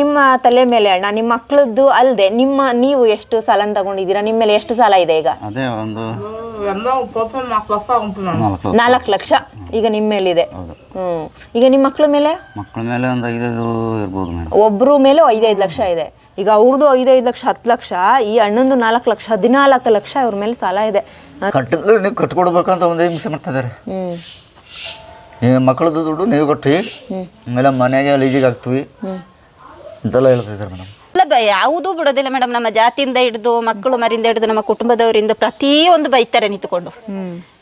ನಿಮ್ಮ ತಲೆ ಮೇಲೆ ಅಣ್ಣ ನಿಮ್ಮ ಮಕ್ಕಳದ್ದು ಅಲ್ಲದೆ ನಿಮ್ಮ ನೀವು ಎಷ್ಟು ಸಾಲ ತಗೊಂಡಿದ್ದೀರಾ? ನಿಮ್ಮ ಮೇಲೆ ಎಷ್ಟು ಸಾಲ ಇದೆ ಈಗ? ಅದೇ ಒಂದು. ನಾಲ್ಕು ಲಕ್ಷ. ಈಗ ನಿಮ್ಮ ಮೇಲಿದೆ. ಹೌದು. ಹ್ಮ್. ಈಗ ನಿಮ್ಮ ಮಕ್ಕಳ ಮೇಲೆ? ಮಕ್ಕಳ ಮೇಲೆ ಒಂದು ಐದೈದು ಇರ್ಬೋದು ಮೇಡಮ್. ಒಬ್ರು ಮೇಲೆ ಐದೈದು ಲಕ್ಷ ಇದೆ. ಈಗ ಅವ್ರದ್ದು ಐದೈದು ಲಕ್ಷ ಹತ್ತು ಲಕ್ಷ ಈ ಅಣ್ಣಂದು ನಾಲ್ಕು ಲಕ್ಷ ಹದಿನಾಲ್ಕು ಲಕ್ಷ ಇವ್ರ ಮೇಲೆ ಸಾಲ ಇದೆ. ಕಟ್ಟಿದ್ರೆ ನೀವು ಕಟ್ಕೊಡ್ಬೇಕಂತ ಒಂದೇ ಹಿಂಸೆ ಮಾಡ್ತಾ ಇದ್ದಾರೆ. ಹ್ಮ್. ನೀವು ಮಕ್ಕಳದ್ದು ದುಡ್ಡು ನೀವು ಕೊಟ್ಟಿ ಆಮೇಲೆ ಮನೆಗೆ ಲೀಜಿಗೆ ಹಾಕ್ತೀವಿ. ಅಂತೆಲ್ಲ ಹೇಳ್ತಾ ಇದ್ದಾರೆ ಮೇಡಮ್ ಇಲ್ಲ ಬ ಯಾವುದೂ ಬಿಡೋದಿಲ್ಲ ಮೇಡಮ್ ನಮ್ಮ ಜಾತಿಯಿಂದ ಹಿಡಿದು ಮಕ್ಕಳು ಮರಿಂದ ಹಿಡಿದು ನಮ್ಮ ಕುಟುಂಬದವರಿಂದ ಪ್ರತಿಯೊಂದು ಬೈತಾರೆ ನಿಂತ್ಕೊಂಡು.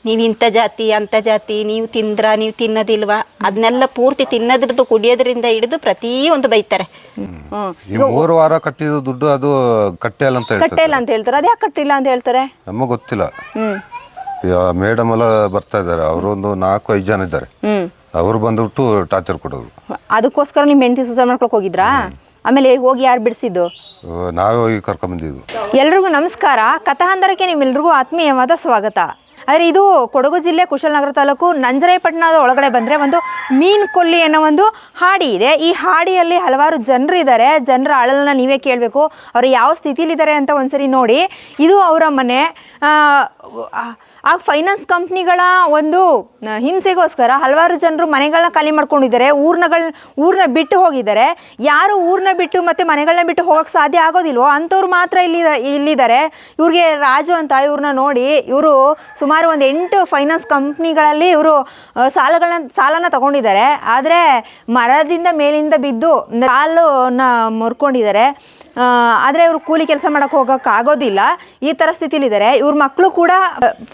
ನೀವು ಇಂಥ ಜಾತಿ ಅಂಥ ಜಾತಿ ನೀವು ತಿಂದ್ರ ನೀವು ತಿನ್ನೋದಿಲ್ವಾ? ಅದನ್ನೆಲ್ಲ ಪೂರ್ತಿ ತಿನ್ನೋದ್ರದ್ದು ಕುಡಿಯೋದ್ರಿಂದ ಹಿಡಿದು ಪ್ರತಿಯೊಂದು ಬೈತಾರೆ. ಹ್ಮ್. ಈ ಮೂರು ವಾರ ಕಟ್ಟಿದ ದುಡ್ಡು ಅದು ಕಟ್ಟೆ ಇಲ್ಲ ಅಂತ ಕಟ್ಟೆ ಹೇಳ್ತಾರೆ ಇಲ್ಲ ಅಂತ ಹೇಳ್ತಾರೆ. ಅದ್ಯಾಕೆ ಕಟ್ಟಿಲ್ಲ ಅಂತ ಹೇಳ್ತಾರೆ? ನಮಗೆ ಗೊತ್ತಿಲ್ಲ. ಹ್ಮ್. ಮೇಡಮ್ ಎಲ್ಲ ಬರ್ತಾ ಇದ್ದಾರೆ. ಅವರು ಒಂದು ನಾಲ್ಕು ಐದು ಜನ ಇದ್ದಾರೆ. ಹ್ಮ್. ಅವರು ಬಂದ್ಬಿಟ್ಟು ಟಾರ್ಚರ್ ಕೊಡೋದು ಅದಕ್ಕೋಸ್ಕರ ನಿಮ್ಮ ಹೆಂಡತಿ ಸುಸೈಡ್ ಮಾಡ್ಕೊಳಕ್ ಹೋಗಿದ್ರಾ? ಆಮೇಲೆ ಹೋಗಿ ಯಾರು ಬಿಡಿಸಿದ್ದು? ನಾವೇ ಹೋಗಿ ಕರ್ಕೊಂಬಂದಿದ್ದು. ಎಲ್ರಿಗೂ ನಮಸ್ಕಾರ. ಕಥಾಂಧರಕ್ಕೆ ನಿಮ್ಮೆಲ್ರಿಗೂ ಆತ್ಮೀಯವಾದ ಸ್ವಾಗತ. ಆದರೆ ಇದು ಕೊಡಗು ಜಿಲ್ಲೆ ಕುಶಲನಗರ ತಾಲೂಕು ನಂಜರಾಯಪಟ್ಟಣದ ಒಳಗಡೆ ಬಂದರೆ ಒಂದು ಮೀನು ಕೊಲ್ಲಿ ಅನ್ನೋ ಒಂದು ಹಾಡಿ ಇದೆ. ಈ ಹಾಡಿಯಲ್ಲಿ ಹಲವಾರು ಜನರು ಇದ್ದಾರೆ ಜನರ ಅಳಲನ್ನ ನೀವೇ ಕೇಳಬೇಕು. ಅವರು ಯಾವ ಸ್ಥಿತಿಲಿದ್ದಾರೆ ಅಂತ ಒಂದ್ಸರಿ ನೋಡಿ. ಇದು ಅವರ ಮನೆ. ಆ, ಫೈನಾನ್ಸ್ ಕಂಪ್ನಿಗಳ ಒಂದು ಹಿಂಸೆಗೋಸ್ಕರ ಹಲವಾರು ಜನರು ಮನೆಗಳನ್ನ ಖಾಲಿ ಮಾಡ್ಕೊಂಡಿದ್ದಾರೆ. ಊರ್ನಗಳ ಊರನ್ನ ಬಿಟ್ಟು ಹೋಗಿದ್ದಾರೆ. ಯಾರು ಊರನ್ನ ಬಿಟ್ಟು ಮತ್ತೆ ಮನೆಗಳನ್ನ ಬಿಟ್ಟು ಹೋಗಕ್ಕೆ ಸಾಧ್ಯ ಆಗೋದಿಲ್ವೋ ಅಂಥವ್ರು ಮಾತ್ರ ಇಲ್ಲಿ ಇಲ್ಲಿದ್ದಾರೆ. ಇವ್ರಿಗೆ ರಾಜು ಅಂತ ಇವ್ರನ್ನ ನೋಡಿ ಇವರು ಸುಮಾರು ಒಂದು ಎಂಟು ಫೈನಾನ್ಸ್ ಕಂಪ್ನಿಗಳಲ್ಲಿ ಇವರು ಸಾಲಗಳನ್ನ ಸಾಲನ ತಗೊಂಡಿದ್ದಾರೆ. ಆದರೆ ಮರದಿಂದ ಮೇಲಿಂದ ಬಿದ್ದು ಸಾಲನ್ನ ಮುರ್ಕೊಂಡಿದ್ದಾರೆ. ಆದರೆ ಇವರು ಕೂಲಿ ಕೆಲಸ ಮಾಡೋಕ್ಕೆ ಹೋಗೋಕೆ ಆಗೋದಿಲ್ಲ. ಈ ಥರ ಸ್ಥಿತಿಲಿದ್ದಾರೆ ಇವ್ರ ಮಕ್ಕಳು ಕೂಡ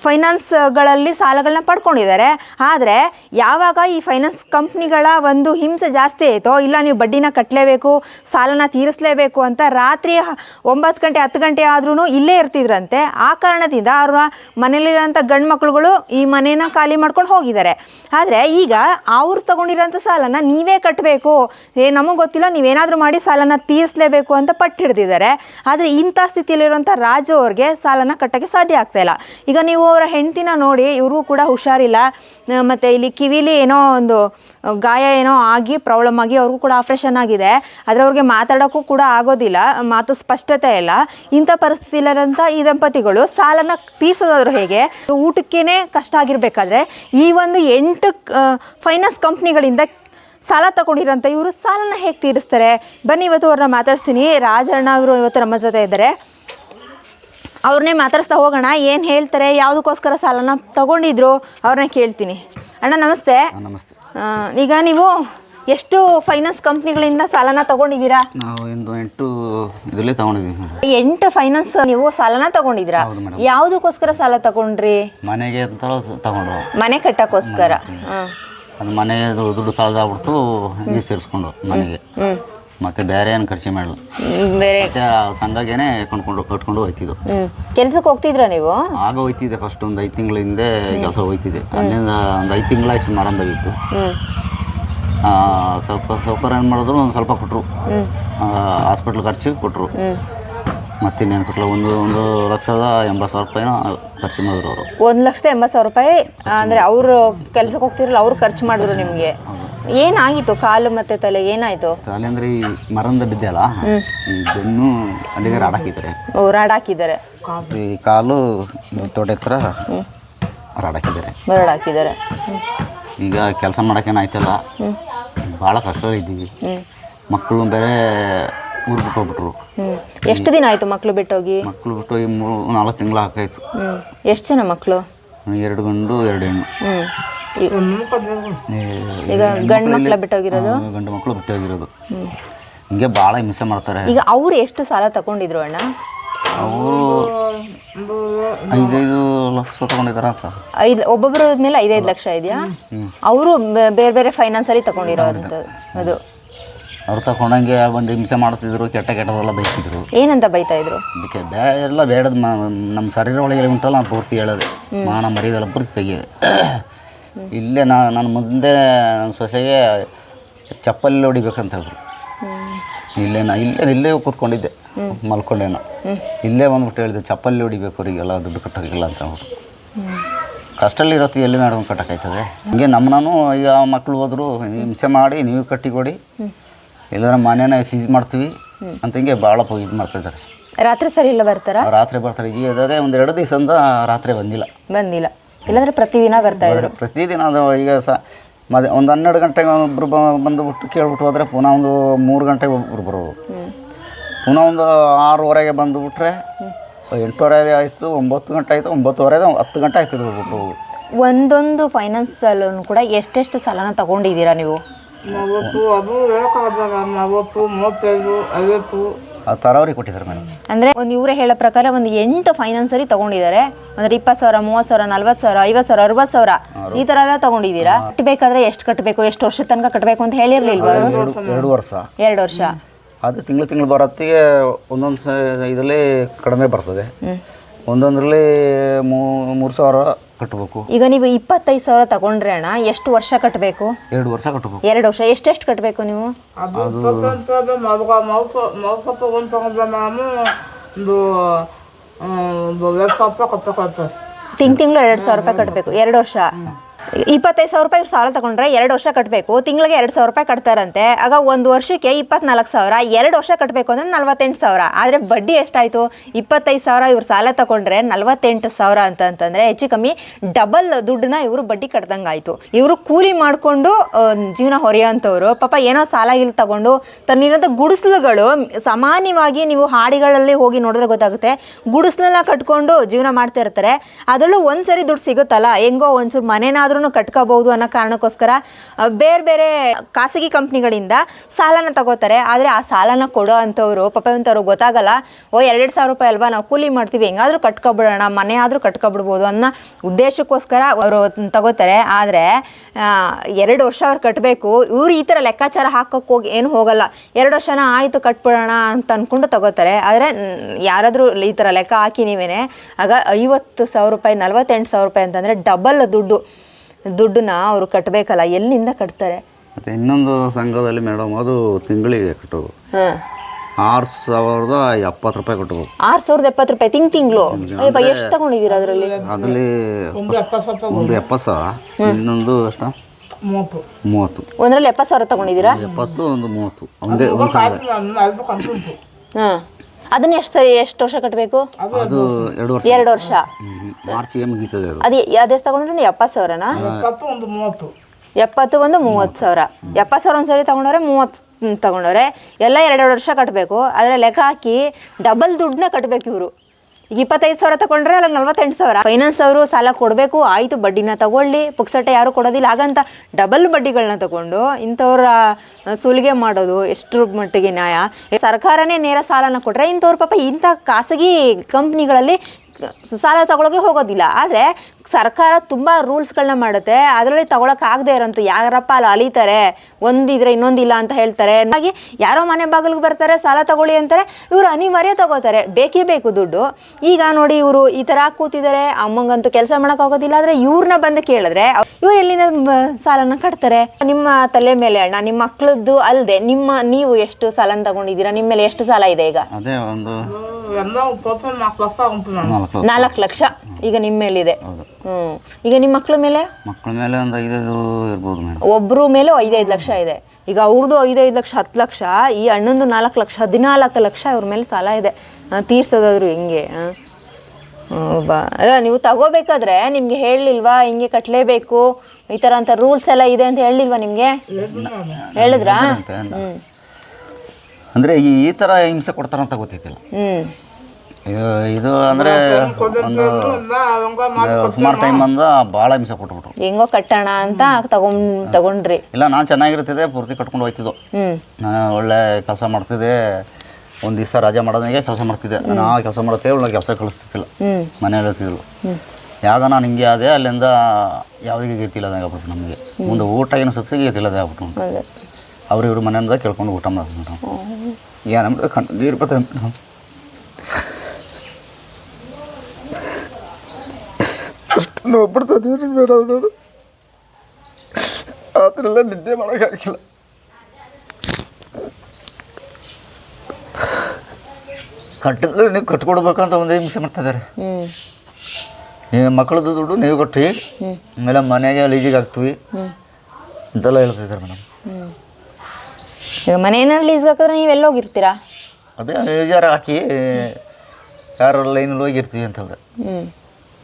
ಫೈನಾನ್ಸ್ಗಳಲ್ಲಿ ಸಾಲಗಳನ್ನ ಪಡ್ಕೊಂಡಿದ್ದಾರೆ ಆದರೆ ಯಾವಾಗ ಈ ಫೈನಾನ್ಸ್ ಕಂಪ್ನಿಗಳ ಒಂದು ಹಿಂಸೆ ಜಾಸ್ತಿ ಆಯಿತೋ, ಇಲ್ಲ ನೀವು ಬಡ್ಡಿನ ಕಟ್ಟಲೇಬೇಕು ಸಾಲನ ತೀರಿಸಲೇಬೇಕು ಅಂತ ರಾತ್ರಿ ಒಂಬತ್ತು ಗಂಟೆ, ಹತ್ತು ಗಂಟೆ ಆದ್ರೂ ಇಲ್ಲೇ ಇರ್ತಿದ್ರಂತೆ. ಆ ಕಾರಣದಿಂದ ಅವರ ಮನೇಲಿರೋಂಥ ಗಂಡು ಮಕ್ಕಳುಗಳು ಈ ಮನೇನ ಖಾಲಿ ಮಾಡ್ಕೊಂಡು ಹೋಗಿದ್ದಾರೆ ಆದರೆ ಈಗ ಅವ್ರು ತಗೊಂಡಿರೋಂಥ ಸಾಲನ ನೀವೇ ಕಟ್ಟಬೇಕು ಏ, ನಮಗೆ ಗೊತ್ತಿಲ್ಲ, ನೀವೇನಾದರೂ ಮಾಡಿ ಸಾಲನ ತೀರಿಸಲೇಬೇಕು ಅಂತ ಪಟ್ಟು ಹಿಡ್ದಿದ್ದಾರೆ. ಆದರೆ ಇಂಥ ಸ್ಥಿತಿಯಲ್ಲಿರುವಂಥ ರಾಜು ಅವ್ರಿಗೆ ಸಾಲನ ಕಟ್ಟೋಕ್ಕೆ ಸಾಧ್ಯ ಆಗ್ತಾ ಇಲ್ಲ. ಈಗ ನೀವು ಅವರ ಹೆಂಡ್ತಿನ ನೋಡಿ ಇವರು ಕೂಡ ಹುಷಾರಿಲ್ಲ. ಮತ್ತು ಇಲ್ಲಿ ಕಿವಿಲಿ ಏನೋ ಒಂದು ಗಾಯ ಏನೋ ಆಗಿ ಪ್ರಾಬ್ಲಮ್ ಆಗಿ ಅವ್ರಿಗೂ ಕೂಡ ಆಪ್ರೇಷನ್ ಆಗಿದೆ. ಆದರೆ ಅವ್ರಿಗೆ ಮಾತಾಡೋಕ್ಕೂ ಕೂಡ ಆಗೋದಿಲ್ಲ. ಮಾತು ಸ್ಪಷ್ಟತೆ ಇಲ್ಲ. ಇಂಥ ಪರಿಸ್ಥಿತಿಯಲ್ಲಿರೋಂಥ ಈ ದಂಪತಿಗಳು ಸಾಲನ ತೀರ್ಸೋದಾದ್ರು ಹೇಗೆ? ಊಟಕ್ಕೇ ಕಷ್ಟ ಆಗಿರಬೇಕಾದ್ರೆ ಈ ಒಂದು ಎಂಟು ಫೈನಾನ್ಸ್ ಕಂಪ್ನಿಗಳಿಂದ ಸಾಲ ತಗೊಂಡಿರೋಂಥ ಇವರು ಸಾಲನ ಹೇಗೆ ತೀರಿಸ್ತಾರೆ? ಬನ್ನಿ ಇವತ್ತು ಅವ್ರನ್ನ ಮಾತಾಡ್ಸ್ತೀನಿ. ರಾಜಣ್ಣ ಅವರು ಇವತ್ತು ನಮ್ಮ ಜೊತೆ ಇದ್ದಾರೆ. ಅವ್ರನ್ನೇ ಮಾತಾಡಿಸ್ತಾ ಹೋಗೋಣ. ಏನು ಹೇಳ್ತಾರೆ? ಯಾವುದಕ್ಕೋಸ್ಕರ ಸಾಲನ ತಗೊಂಡಿದ್ರು? ಅವ್ರನ್ನ ಕೇಳ್ತೀನಿ. ಅಣ್ಣ ನಮಸ್ತೆ. ನಮಸ್ತೆ. ಈಗ ನೀವು ಎಷ್ಟು ಫೈನಾನ್ಸ್ ಕಂಪ್ನಿಗಳಿಂದ ಸಾಲನ ತಗೊಂಡಿದ್ದೀರಾ? ನಾವು ಇಂದು ಎಂಟು ಇದರಲ್ಲೇ ತೊಗೊಂಡಿದ್ದೀವಿ. ಮೇಡಮ್ ಎಂಟು ಫೈನಾನ್ಸ್ ನೀವು ಸಾಲನ ತಗೊಂಡಿದ್ದೀರಾ? ಯಾವುದಕ್ಕೋಸ್ಕರ ಸಾಲ ತಗೊಂಡ್ರಿ? ಮನೆಗೆ ಅಂತ ತಗೊಂಡು. ಮನೆ ಕಟ್ಟಕ್ಕೋಸ್ಕರ. ಹಾಂ. ಅದು ಮನೆ ದುಡ್ಡು ದುಡ್ಡು ಸಾಲದಾಗ್ಬಿಡ್ತು ಹಂಗೆ ಸೇರಿಸ್ಕೊಂಡು ಮನೆಗೆ. ಮತ್ತೆ ಬೇರೆ ಏನು ಖರ್ಚು ಮಾಡಲ್ಲ ಬೇರೆ ಮತ್ತೆ ಆ ಸಂಘಗೇನೆ ಕೊಂಡ್ಕೊಂಡು ಕಟ್ಕೊಂಡು ಹೋಯ್ತಿದ್ದು ಕೆಲ್ಸಕ್ಕೆ ಹೋಗ್ತಿದ್ರ ನೀವು? ಆಗ ಹೋಯ್ತಿದ್ದೆ ಫಸ್ಟ್ ಒಂದು ಐದು ತಿಂಗಳ ಹಿಂದೆ ಕೆಲಸ ಹೋಯ್ತಿದ್ದೆ. ಅಲ್ಲಿಂದ ಒಂದು ಐದು ತಿಂಗಳಾಯ್ತು ಮರಂದಾಗಿತ್ತು ಸ್ವಲ್ಪ ಸೌಕರ್ಯ ಏನು ಮಾಡಿದ್ರು ಒಂದು ಸ್ವಲ್ಪ ಕೊಟ್ಟರು ಹಾಸ್ಪಿಟ್ಲ್ ಖರ್ಚು ಕೊಟ್ಟರು ಮತ್ತೆ ಇನ್ನೇನು ಕೊಟ್ಟಲ್ಲ ಒಂದು ಒಂದು ಲಕ್ಷದ ಎಂಬತ್ತು ಸಾವಿರ ರೂಪಾಯಿನ ಖರ್ಚು ಮಾಡಿದ್ರು ಅವರು. ಒಂದು ಲಕ್ಷದ ಎಂಬತ್ತು ಸಾವಿರ ರೂಪಾಯಿ ಅಂದರೆ ಅವರು ಕೆಲಸಕ್ಕೆ ಹೋಗ್ತಿರಲ್ಲ ಅವ್ರು ಖರ್ಚು ಮಾಡಿದ್ರು ನಿಮಗೆ. ಏನಾಗಿತ್ತು ಕಾಲು ಮತ್ತೆ ತಲೆ ಏನಾಯಿತು? ತಲೆ ಅಂದರೆ ಈ ಮರಂದ ಬಿದ್ದೆ ಅಲ್ಲ? ಈ ಬೆನ್ನು ಅಲ್ಲಿಗೆ ರಾಡಾಕಿದ್ದಾರೆ ರಾಡ್ ಹಾಕಿದ್ದಾರೆ. ಈ ಕಾಲು ತೋಟ ಹತ್ರ ರಾಡಾಕಿದ್ದಾರೆ ರಾಡ್ ಹಾಕಿದ್ದಾರೆ. ಈಗ ಕೆಲಸ ಮಾಡೋಕ್ಕೇನಾಯ್ತಲ್ಲ ಭಾಳ ಕಷ್ಟ ಇದ್ದೀವಿ. ಮಕ್ಕಳು ಬೇರೆ ಊರು ಬಿಟ್ಟು ಹೋಗ್ಬಿಟ್ರು. ಎಷ್ಟು ದಿನ ಆಯಿತು ಮಕ್ಕಳು ಬಿಟ್ಟೋಗಿ? ಮಕ್ಕಳು ಬಿಟ್ಟು ಈ ಮೂರು ನಾಲ್ಕು ತಿಂಗಳು ಹಾಕಾಯ್ತು ಎಷ್ಟು ಜನ ಮಕ್ಕಳು ಎರಡು ಗಂಡು ಎರಡು ಹೆಣ್ಣು. ಈಗ ಗಂಡು ಮಕ್ಕಳ ಬಿಟ್ಟೋಗಿರೋದು? ಗಂಡು ಮಕ್ಕಳು ಬಿಟ್ಟೋಗಿರೋದು. ಹಿಂಗೆ ಭಾಳ ಹಿಂಸೆ ಮಾಡ್ತಾರೆ. ಈಗ ಅವ್ರು ಎಷ್ಟು ಸಾಲ ತಗೊಂಡಿದ್ರು ಅಣ್ಣ? ಅವರು ಐದೈದು ಲಕ್ಷ ತಗೊಂಡಿದಾರ ಅಂತ. ಐದು ಒಬ್ಬೊಬ್ಬರ ಮೇಲೆ ಐದೈದು ಲಕ್ಷ ಇದೆಯಾ? ಅವರು ಬೇರೆ ಬೇರೆ ಫೈನಾನ್ಸಲ್ಲಿ ತಗೊಂಡಿರೋ ಅದು. ಅವ್ರು ತಗೊಂಡಂಗೆ ಒಂದು ಹಿಂಸೆ ಮಾಡ್ತಿದ್ರು ಕೆಟ್ಟ ಕೆಟ್ಟದೆಲ್ಲ ಬೈತಿದ್ರು. ಏನಂತ ಬೈತಾ ಇದ್ರು? ಅದಕ್ಕೆ ಬೇ ಎಲ್ಲ ಬೇಡದ ನಮ್ಮ ಶರೀರ ಒಳಗೆ ಉಂಟಲ್ಲ ನಾನು ಪೂರ್ತಿ ಹೇಳೋದು. ಮಾನ ಮರ್ಯಾದೆಲ್ಲ ಪೂರ್ತಿ ತೆಗಿಯೋದು. ಇಲ್ಲೇ ನಾ ನನ್ನ ಮುಂದೆ ನನ್ನ ಸೊಸೆಗೆ ಚಪ್ಪಲಿ ಹೊಡಿಬೇಕಂತ ಹೇಳಿದ್ರು ಇಲ್ಲೇ ನಾ ಇಲ್ಲೇ ಇಲ್ಲೇ ಕೂತ್ಕೊಂಡಿದ್ದೆ. ಮಲ್ಕೊಂಡೇನು. ಇಲ್ಲೇ ಬಂದ್ಬಿಟ್ಟು ಹೇಳಿದೆ ಚಪ್ಪಲಿ ಹೊಡಿಬೇಕು ಅವರಿಗೆಲ್ಲ ದುಡ್ಡು ಕಟ್ಟೋಕ್ಕಿಲ್ಲ ಅಂತ ಹೇಳ್ಬಿಟ್ಟು ಕಷ್ಟಲ್ಲಿ ಇರತ್ತೆ ಎಲ್ಲಿ ಮೇಡಮ್ ಕಟ್ಟೋಕ್ಕಾಯ್ತದೆ? ಹಿಂಗೆ ನಮ್ಮನೂ ಈಗ ಮಕ್ಕಳು ಹೋದ್ರು ಹಿಂಸೆ ಮಾಡಿ ನೀವು ಕಟ್ಟಿ ಕೊಡಿ ಇಲ್ಲಾಂದ್ರೆ ಮನೇನ ಸೀಜ್ ಮಾಡ್ತೀವಿ ಅಂತ ಹಿಂಗೆ ಭಾಳ ಇದು ಮಾಡ್ತಿದ್ದಾರೆ. ರಾತ್ರಿ ಸರಿ ಇಲ್ಲ ಬರ್ತಾರಾ? ರಾತ್ರಿ ಬರ್ತಾರೆ. ಈಗ ಅದೇ ಒಂದು ಎರಡು ದಿವಸದಿಂದ ರಾತ್ರಿ ಬಂದಿಲ್ಲ. ಬಂದಿಲ್ಲ. ಇಲ್ಲಾಂದ್ರೆ ಪ್ರತಿದಿನ ಬರ್ತಾ ಇದ್ರು? ಪ್ರತಿದಿನ ಅದು ಈಗ ಸ ಮದ್ ಒಂದು ಹನ್ನೆರಡು ಗಂಟೆಗೆ ಒಬ್ಬರು ಬಂದುಬಿಟ್ಟು ಕೇಳ್ಬಿಟ್ಟು ಹೋದ್ರೆ ಪುನಃ ಒಂದು ಮೂರು ಗಂಟೆಗೆ ಒಬ್ರು ಬರೋದು ಪುನಃ ಒಂದು ಆರೂವರೆಗೆ ಬಂದುಬಿಟ್ರೆ ಎಂಟೂವರೆ ಆಯಿತು ಒಂಬತ್ತು ಗಂಟೆ ಆಯಿತು ಒಂಬತ್ತುವರೆ ಹತ್ತು ಗಂಟೆ ಆಯ್ತದೆ ಒಬ್ಬರು ಒಂದೊಂದು ಫೈನಾನ್ಸ್ ಅಲ್ಲೂ ಕೂಡ ಎಷ್ಟೆಷ್ಟು ಸಾಲನ ತಗೊಂಡಿದ್ದೀರಾ ನೀವು? ನಲವತ್ತು ಅದು ಹೇಳೋಕ್ಕಾಗಲ್ಲ ನಲವತ್ತು ಮೂವತ್ತೈದು ಐವತ್ತು. ಆ ಕೊಟ್ಟಿದ್ದಾರೆ ಮೇಡಮ್. ಅಂದ್ರೆ ಒಂದು ಇವರೇ ಹೇಳೋ ಪ್ರಕಾರ ಒಂದು ಎಂಟು ಫೈನಾನ್ಸರಿ ತಗೊಂಡಿದ್ದಾರೆ. ಅಂದ್ರೆ ಇಪ್ಪತ್ತು ಸಾವಿರ ಮೂವತ್ತು ಸಾವಿರ ನಲ್ವತ್ತು ಸಾವಿರ ಐವತ್ತು ಸಾವಿರ ಅರವತ್ತು ಸಾವಿರ ಈ ಥರ ಎಲ್ಲ ತಗೊಂಡಿದ್ದೀರಾ? ಕಟ್ಟಬೇಕಾದ್ರೆ ಎಷ್ಟು ಕಟ್ಟಬೇಕು ಎಷ್ಟು ವರ್ಷದ ತನಕ ಕಟ್ಟಬೇಕು ಅಂತ ಹೇಳಿರ್ಲಿಲ್ವಾ? ಅವರು ಎರಡು ಎರಡು ವರ್ಷ. ಎರಡು ವರ್ಷ. ಅದು ತಿಂಗಳು ತಿಂಗಳು ಬರೋತ್ತಿಗೆ ಒಂದೊಂದು ಸ ಇದರಲ್ಲಿ ಕಡಿಮೆ ಬರ್ತದೆ. ಒಂದೊಂದರಲ್ಲಿ ಮೂರು ಸಾವಿರ ಕಟ್ಟಬೇಕು ಈಗ ನೀವು ಇಪ್ಪತ್ತೈದು ಸಾವಿರ ತಗೊಂಡ್ರೆ ಅಣ್ಣ ಎಷ್ಟು ವರ್ಷ ಕಟ್ಟಬೇಕು ಎರಡು ವರ್ಷ ಕಟ್ಟಬೇಕು ಎರಡು ವರ್ಷ ಎಷ್ಟೆಷ್ಟು ಕಟ್ಟಬೇಕು ನೀವು? ಅದು ತಿಂಗ್ ತಿಂಗಳು ಎರಡು ಸಾವಿರ ರೂಪಾಯಿ ಕಟ್ಟಬೇಕು ಎರಡು ವರ್ಷ. ಇಪ್ಪತ್ತೈದು ಸಾವಿರ ರೂಪಾಯಿ ಸಾಲ ತಗೊಂಡ್ರೆ ಎರಡು ವರ್ಷ ಕಟ್ಟಬೇಕು ತಿಂಗಳಿಗೆ ಎರಡು ಸಾವಿರ ರೂಪಾಯಿ ಕಟ್ತಾರಂತೆ. ಆಗ ಒಂದು ವರ್ಷಕ್ಕೆ ಇಪ್ಪತ್ನಾಲ್ಕು ಸಾವಿರ, ಎರಡು ವರ್ಷ ಕಟ್ಟಬೇಕು ಅಂದರೆ ನಲ್ವತ್ತೆಂಟು ಸಾವಿರ. ಆದರೆ ಬಡ್ಡಿ ಎಷ್ಟಾಯಿತು? ಇಪ್ಪತ್ತೈದು ಸಾವಿರ ಇವ್ರು ಸಾಲ ತಗೊಂಡ್ರೆ ನಲ್ವತ್ತೆಂಟು ಸಾವಿರ ಅಂತ ಅಂತಂದರೆ ಹೆಚ್ಚು ಕಮ್ಮಿ ಡಬಲ್ ದುಡ್ಡನ್ನ ಇವರು ಬಡ್ಡಿ ಕಟ್ದಂಗೆ ಆಯಿತು ಇವರು ಕೂಲಿ ಮಾಡಿಕೊಂಡು ಜೀವನ ಹೊರೆಯೋಂಥವ್ರು ಪಾಪ ಏನೋ ಸಾಲ ಇಲ್ಲಿ ತಗೊಂಡು ತನ್ನಿರೋಂಥ ಗುಡಿಸ್ಲುಗಳು ಸಾಮಾನ್ಯವಾಗಿ ನೀವು ಹಾಡಿಗಳಲ್ಲಿ ಹೋಗಿ ನೋಡಿದ್ರೆ ಗೊತ್ತಾಗುತ್ತೆ, ಗುಡಿಸ್ಲನ್ನ ಕಟ್ಕೊಂಡು ಜೀವನ ಮಾಡ್ತಾ ಇರ್ತಾರೆ. ಅದರಲ್ಲೂ ಒಂದ್ಸರಿ ದುಡ್ಡು ಸಿಗುತ್ತಲ್ಲ? ಹೆಂಗೋ ಒಂಚೂರು ಮನೆನಾದ್ರೂ ಕಟ್ಕೋಬಹುದು ಅನ್ನೋ ಕಾರಣಕ್ಕೋಸ್ಕರ ಬೇರೆ ಬೇರೆ ಖಾಸಗಿ ಕಂಪ್ನಿಗಳಿಂದ ಸಾಲನ ತಗೋತಾರೆ. ಆದರೆ ಆ ಸಾಲನ ಕೊಡೋ ಅಂಥವ್ರು, ಪಾಪ ಅಂಥವ್ರು ಗೊತ್ತಾಗಲ್ಲ, ಓ ಎರಡು ಸಾವಿರ ರೂಪಾಯಿ ಅಲ್ವಾ ನಾವು ಕೂಲಿ ಮಾಡ್ತೀವಿ, ಹೆಂಗಾದ್ರೂ ಕಟ್ಕೊಬಿಡೋಣ, ಮನೆ ಆದರೂ ಕಟ್ಕೊಬಿಡ್ಬೋದು ಅನ್ನೋ ಉದ್ದೇಶಕ್ಕೋಸ್ಕರ ಅವರು ತಗೋತಾರೆ. ಆದರೆ ಎರಡು ವರ್ಷ ಅವ್ರು ಕಟ್ಟಬೇಕು ಇವ್ರು ಈ ಥರ ಲೆಕ್ಕಾಚಾರ ಹಾಕೋಕೆ ಹೋಗಿ, ಏನು ಹೋಗಲ್ಲ. ಎರಡು ವರ್ಷನ ಆಯಿತು ಕಟ್ಬಿಡೋಣ ಅಂತ ಅಂದ್ಕೊಂಡು ತಗೋತಾರೆ. ಆದರೆ ಯಾರಾದರೂ ಈ ಥರ ಲೆಕ್ಕ ಹಾಕಿ ನೀವೇನೆ, ಆಗ ಐವತ್ತು ಸಾವಿರ ರೂಪಾಯಿ, ನಲ್ವತ್ತೆಂಟು ಸಾವಿರ ರೂಪಾಯಿ ಅಂತಂದರೆ ಡಬಲ್ ದುಡ್ಡು. ದುಡ್ಡನ್ನ ಅವರು ಕಟ್ಟಬೇಕಲ್ಲ ಎಲ್ಲಿಂದ ಕಟ್ತಾರೆ? ಮತ್ತು ಇನ್ನೊಂದು ಸಂಘದಲ್ಲಿ ಮೇಡಮ್ ಅದು ತಿಂಗಳಿಗೆ ಕಟ್ಟೋದು. ಹಾಂ. ಆರು ಸಾವಿರದ ಎಪ್ಪತ್ತು ರೂಪಾಯಿ ಕಟ್ಟಬೇಕು ಆರು ಸಾವಿರದ ಎಪ್ಪತ್ತು ರೂಪಾಯಿ ತಿಂಗ್ ತಿಂಗಳು? ಎಷ್ಟು ತಗೊಂಡಿದ್ದೀರಾ ಅದರಲ್ಲಿ? ಅದರಲ್ಲಿ ಒಂದು ಎಪ್ಪತ್ತು ಸಾವಿರ ಇನ್ನೊಂದು ಎಷ್ಟು? ಮೂವತ್ತು. ಮೂವತ್ತು. ಒಂದರಲ್ಲಿ ಎಪ್ಪತ್ತು ಸಾವಿರ ತಗೊಂಡಿದ್ದೀರಾ? ಎಪ್ಪತ್ತು ಒಂದು ಮೂವತ್ತು. ಒಂದೇ ಒಂದು ಸಾವಿರ ಹಾಂ. ಅದನ್ನ ಎಷ್ಟು ಸರಿ ಎಷ್ಟು ವರ್ಷ ಕಟ್ಟಬೇಕು ಅದು ಎರಡು ವರ್ಷ. ಎರಡು ವರ್ಷ. ಹ್ಮ್. ಮಾರ್ಚಿಗೆ ಮುಗೀತದೆ ಅದು? ಅದು ಅದೆಷ್ಟು ತಗೊಂಡ್ರೆ ಎಪ್ಪತ್ತು ಸಾವಿರನಾ? ಒಂದು ಮೂವತ್ತು. ಎಪ್ಪತ್ತು ಒಂದು ಮೂವತ್ತು ಸಾವಿರ. ಎಪ್ಪತ್ತು ಸಾವಿರ ಒಂದು ಸರಿ ತಗೊಂಡವ್ರೆ ಮೂವತ್ತು ತಗೊಂಡವ್ರೆ. ಎಲ್ಲ ಎರಡೆರಡು ವರ್ಷ ಕಟ್ಟಬೇಕು ಆದರೆ ಲೆಕ್ಕ ಹಾಕಿ ಡಬಲ್ ದುಡ್ಡನ್ನ ಕಟ್ಟಬೇಕು ಇವರು. ಈಗ ಇಪ್ಪತ್ತೈದು ಸಾವಿರ ತಗೊಂಡ್ರೆ ಅಲ್ಲ ನಲ್ವತ್ತೆಂಟು ಸಾವಿರ. ಫೈನಾನ್ಸ್ ಅವರು ಸಾಲ ಕೊಡಬೇಕು, ಆಯಿತು, ಬಡ್ಡಿನ ತಗೊಳ್ಳಿ. ಪುಕ್ಸಟ್ಟೆ ಯಾರು ಕೊಡೋದಿಲ್ಲ. ಹಾಗಂತ ಡಬಲ್ ಬಡ್ಡಿಗಳನ್ನ ತಗೊಂಡು ಇಂಥವ್ರ ಸುಲಿಗೆ ಮಾಡೋದು ಎಷ್ಟರ ಮಟ್ಟಿಗೆ ನ್ಯಾಯ? ಸರ್ಕಾರನೇ ನೇರ ಸಾಲನ ಕೊಟ್ಟರೆ ಇಂಥವ್ರ ಪಾಪ ಇಂಥ ಖಾಸಗಿ ಕಂಪ್ನಿಗಳಲ್ಲಿ ಸಾಲ ತಗೊಳಕ್ಕೆ ಹೋಗೋದಿಲ್ಲ. ಆದರೆ ಸರ್ಕಾರ ತುಂಬ ರೂಲ್ಸ್ಗಳನ್ನ ಮಾಡುತ್ತೆ. ಅದರಲ್ಲಿ ತಗೊಳಕ್ಕೆ ಆಗದೆ ಇರೋಂಥ ಯಾರಪ್ಪ ಅಲ್ಲಿ ಅಲಿತಾರೆ ಒಂದಿದ್ರೆ ಇನ್ನೊಂದಿಲ್ಲ ಅಂತ ಹೇಳ್ತಾರೆ. ಹಾಗೆ ಯಾರೋ ಮನೆ ಬಾಗಿಲಿಗೆ ಬರ್ತಾರೆ ಸಾಲ ತಗೊಳ್ಳಿ ಅಂತಾರೆ ಇವರು ಅನಿವಾರ್ಯ ತಗೋತಾರೆ. ಬೇಕೇ ಬೇಕು ದುಡ್ಡು. ಈಗ ನೋಡಿ ಇವರು ಈ ಥರ ಕೂತಿದ್ದಾರೆ ಅಮ್ಮಂಗಂತೂ ಕೆಲಸ ಮಾಡೋಕ್ಕಾಗೋದಿಲ್ಲ ಆದರೆ ಇವ್ರನ್ನ ಬಂದು ಕೇಳಿದ್ರೆ ಇವ್ರು ಎಲ್ಲಿಂದ ಸಾಲನ ಕಟ್ತಾರೆ? ನಿಮ್ಮ ತಲೆ ಮೇಲೆ ಅಣ್ಣ ನಿಮ್ಮ ಮಕ್ಕಳದ್ದು ಅಲ್ಲದೆ ನಿಮ್ಮ ನೀವು ಎಷ್ಟು ಸಾಲನ ತಗೊಂಡಿದ್ದೀರಾ? ನಿಮ್ಮ ಮೇಲೆ ಎಷ್ಟು ಸಾಲ ಇದೆ ಈಗ? ಅದೇ ಒಂದು ಎಲ್ಲ ಪಾಪ ನಾಲ್ಕು ಲಕ್ಷ ಈಗ ನಿಮ್ಮ ಮೇಲಿದೆ. ಹ್ಞೂ ಈಗ ನಿಮ್ಮ ಮಕ್ಳ ಮೇಲೆ? ಮಕ್ಕಳ ಮೇಲೆ ಒಂದು ಐದೈದು ಇರ್ಬೋದು ಮೇಡಮ್. ಮೇಲೆ ಮೇಲೂ ಐದೈದು ಲಕ್ಷ ಇದೆ. ಈಗ ಅವ್ರದ್ದು ಐದೈದು ಲಕ್ಷ ಹತ್ತು ಲಕ್ಷ ಈ ಅಣ್ಣಂದು ನಾಲ್ಕು ಲಕ್ಷ ಹದಿನಾಲ್ಕು ಲಕ್ಷ ಇವ್ರ ಮೇಲೆ ಸಾಲ ಇದೆ. ತೀರ್ಸೋದಾದ್ರು ಹೆಂಗೆ ಹಾಂ. ಬಾ ಅಲ್ಲ ನೀವು ತಗೋಬೇಕಾದ್ರೆ ನಿಮಗೆ ಹೇಳಿಲ್ವಾ ಹಿಂಗೆ ಕಟ್ಟಲೇಬೇಕು ಈ ಥರ ಅಂತ ರೂಲ್ಸ್ ಎಲ್ಲ ಇದೆ ಅಂತ ಹೇಳಿಲ್ವಾ ನಿಮಗೆ? ಹೇಳಿದ್ರಾ? ಅಂದ್ರೆ ಈ ಈ ಥರ ಹಿಂಸೆ ಕೊಡ್ತಾರಂತ ಗೊತ್ತಿತ್ತಿಲ್ಲ. ಹ್ಞೂ ಇದು ಇದು ಅಂದರೆ ಒಂದು ಸುಮಾರು ಟೈಮ್ ಬಂದ ಭಾಳ ಹಿಂಸೆ ಕೊಟ್ಬಿಟ್ರು. ಹೆಂಗೋ ಕಟ್ಟೋಣ ಅಂತ ತಗೊಂಡ್ ತಗೊಂಡ್ರಿ. ಇಲ್ಲ ನಾನು ಚೆನ್ನಾಗಿರ್ತಿದ್ದೆ ಪೂರ್ತಿ ಕಟ್ಕೊಂಡು ಹೋಯ್ತಿದ್ದು. ನಾನು ಒಳ್ಳೆ ಕೆಲಸ ಮಾಡ್ತಿದ್ದೆ ಒಂದು ದಿವಸ ರಜೆ ಮಾಡೋದಂಗೆ ಕೆಲಸ ಮಾಡ್ತಿದ್ದೆ. ನಾ ಕೆಲಸ ಮಾಡ್ತೇವೆ ಒಳ್ಳೆ ಕೆಲಸ ಕಳಿಸ್ತಿದ್ದಿಲ್ಲ. ಮನೇಲಿ ಇರ್ತಿದ್ರು. ಯಾಗ ನಾನು ಹಿಂಗೆ ಆದೆ ಅಲ್ಲಿಂದ ಯಾವುದಕ್ಕೆ ಗತಿಲ್ಲದಂಗೆ ಆಗ್ಬಿಟ್ಟು ನಮಗೆ. ಮುಂದೆ ಊಟ ಏನು ಸುತ್ತಿಗೆ ಗತಿಲ್ಲದೆ ಆಗ್ಬಿಟ್ಟು ಅದೇ. ಅವ್ರು ಇವ್ರ ಮನೆಯಿಂದ ಕೇಳ್ಕೊಂಡು ಊಟ ಮಾಡ್ತಾರೆ ಮೇಡಮ್ ಏನಂದ್ರೆ ಕಣ್ ನೀರು ಬರ್ತದೆ. ಮೇಡಮ್ ಅಷ್ಟು ಒಬ್ಬರು ಬರ್ತದೆ ಬೇಡ ನಾನು ಆ ಥರ ಎಲ್ಲ ನಿದ್ದೆ ಮಾಡೋಕ್ಕಾಗಿಲ್ಲ ಕಟ್ಟಿದ್ರೆ ನೀವು ಕಟ್ಕೊಡ್ಬೇಕಂತ ಒಂದೇ ಹಿಂಸೆ ಮಾಡ್ತಿದ್ದಾರೆ ನೀವು ಮಕ್ಕಳದ್ದು ದುಡ್ಡು ನೀವು ಕೊಟ್ಟು ಆಮೇಲೆ ಮನೆಗೆ ಲೀಜಿಗೆ ಹಾಕ್ತೀವಿ. ಅಂತೆಲ್ಲ ಹೇಳ್ತಿದ್ದಾರೆ ಮೇಡಮ್. ಈಗ ಈಗ ಏನಾರು ಲೀಸ್ಗೆ ಹಾಕಿದ್ರೆ ನೀವು ಎಲ್ಲೋಗಿರ್ತೀರಾ ಅದೇ ಬೇಜಾರು ಹಾಕಿ ಯಾರು ಲೈನಲ್ಲಿ ಹೋಗಿರ್ತೀವಿ ಅಂತ ಅಂತಂದ್ರೆ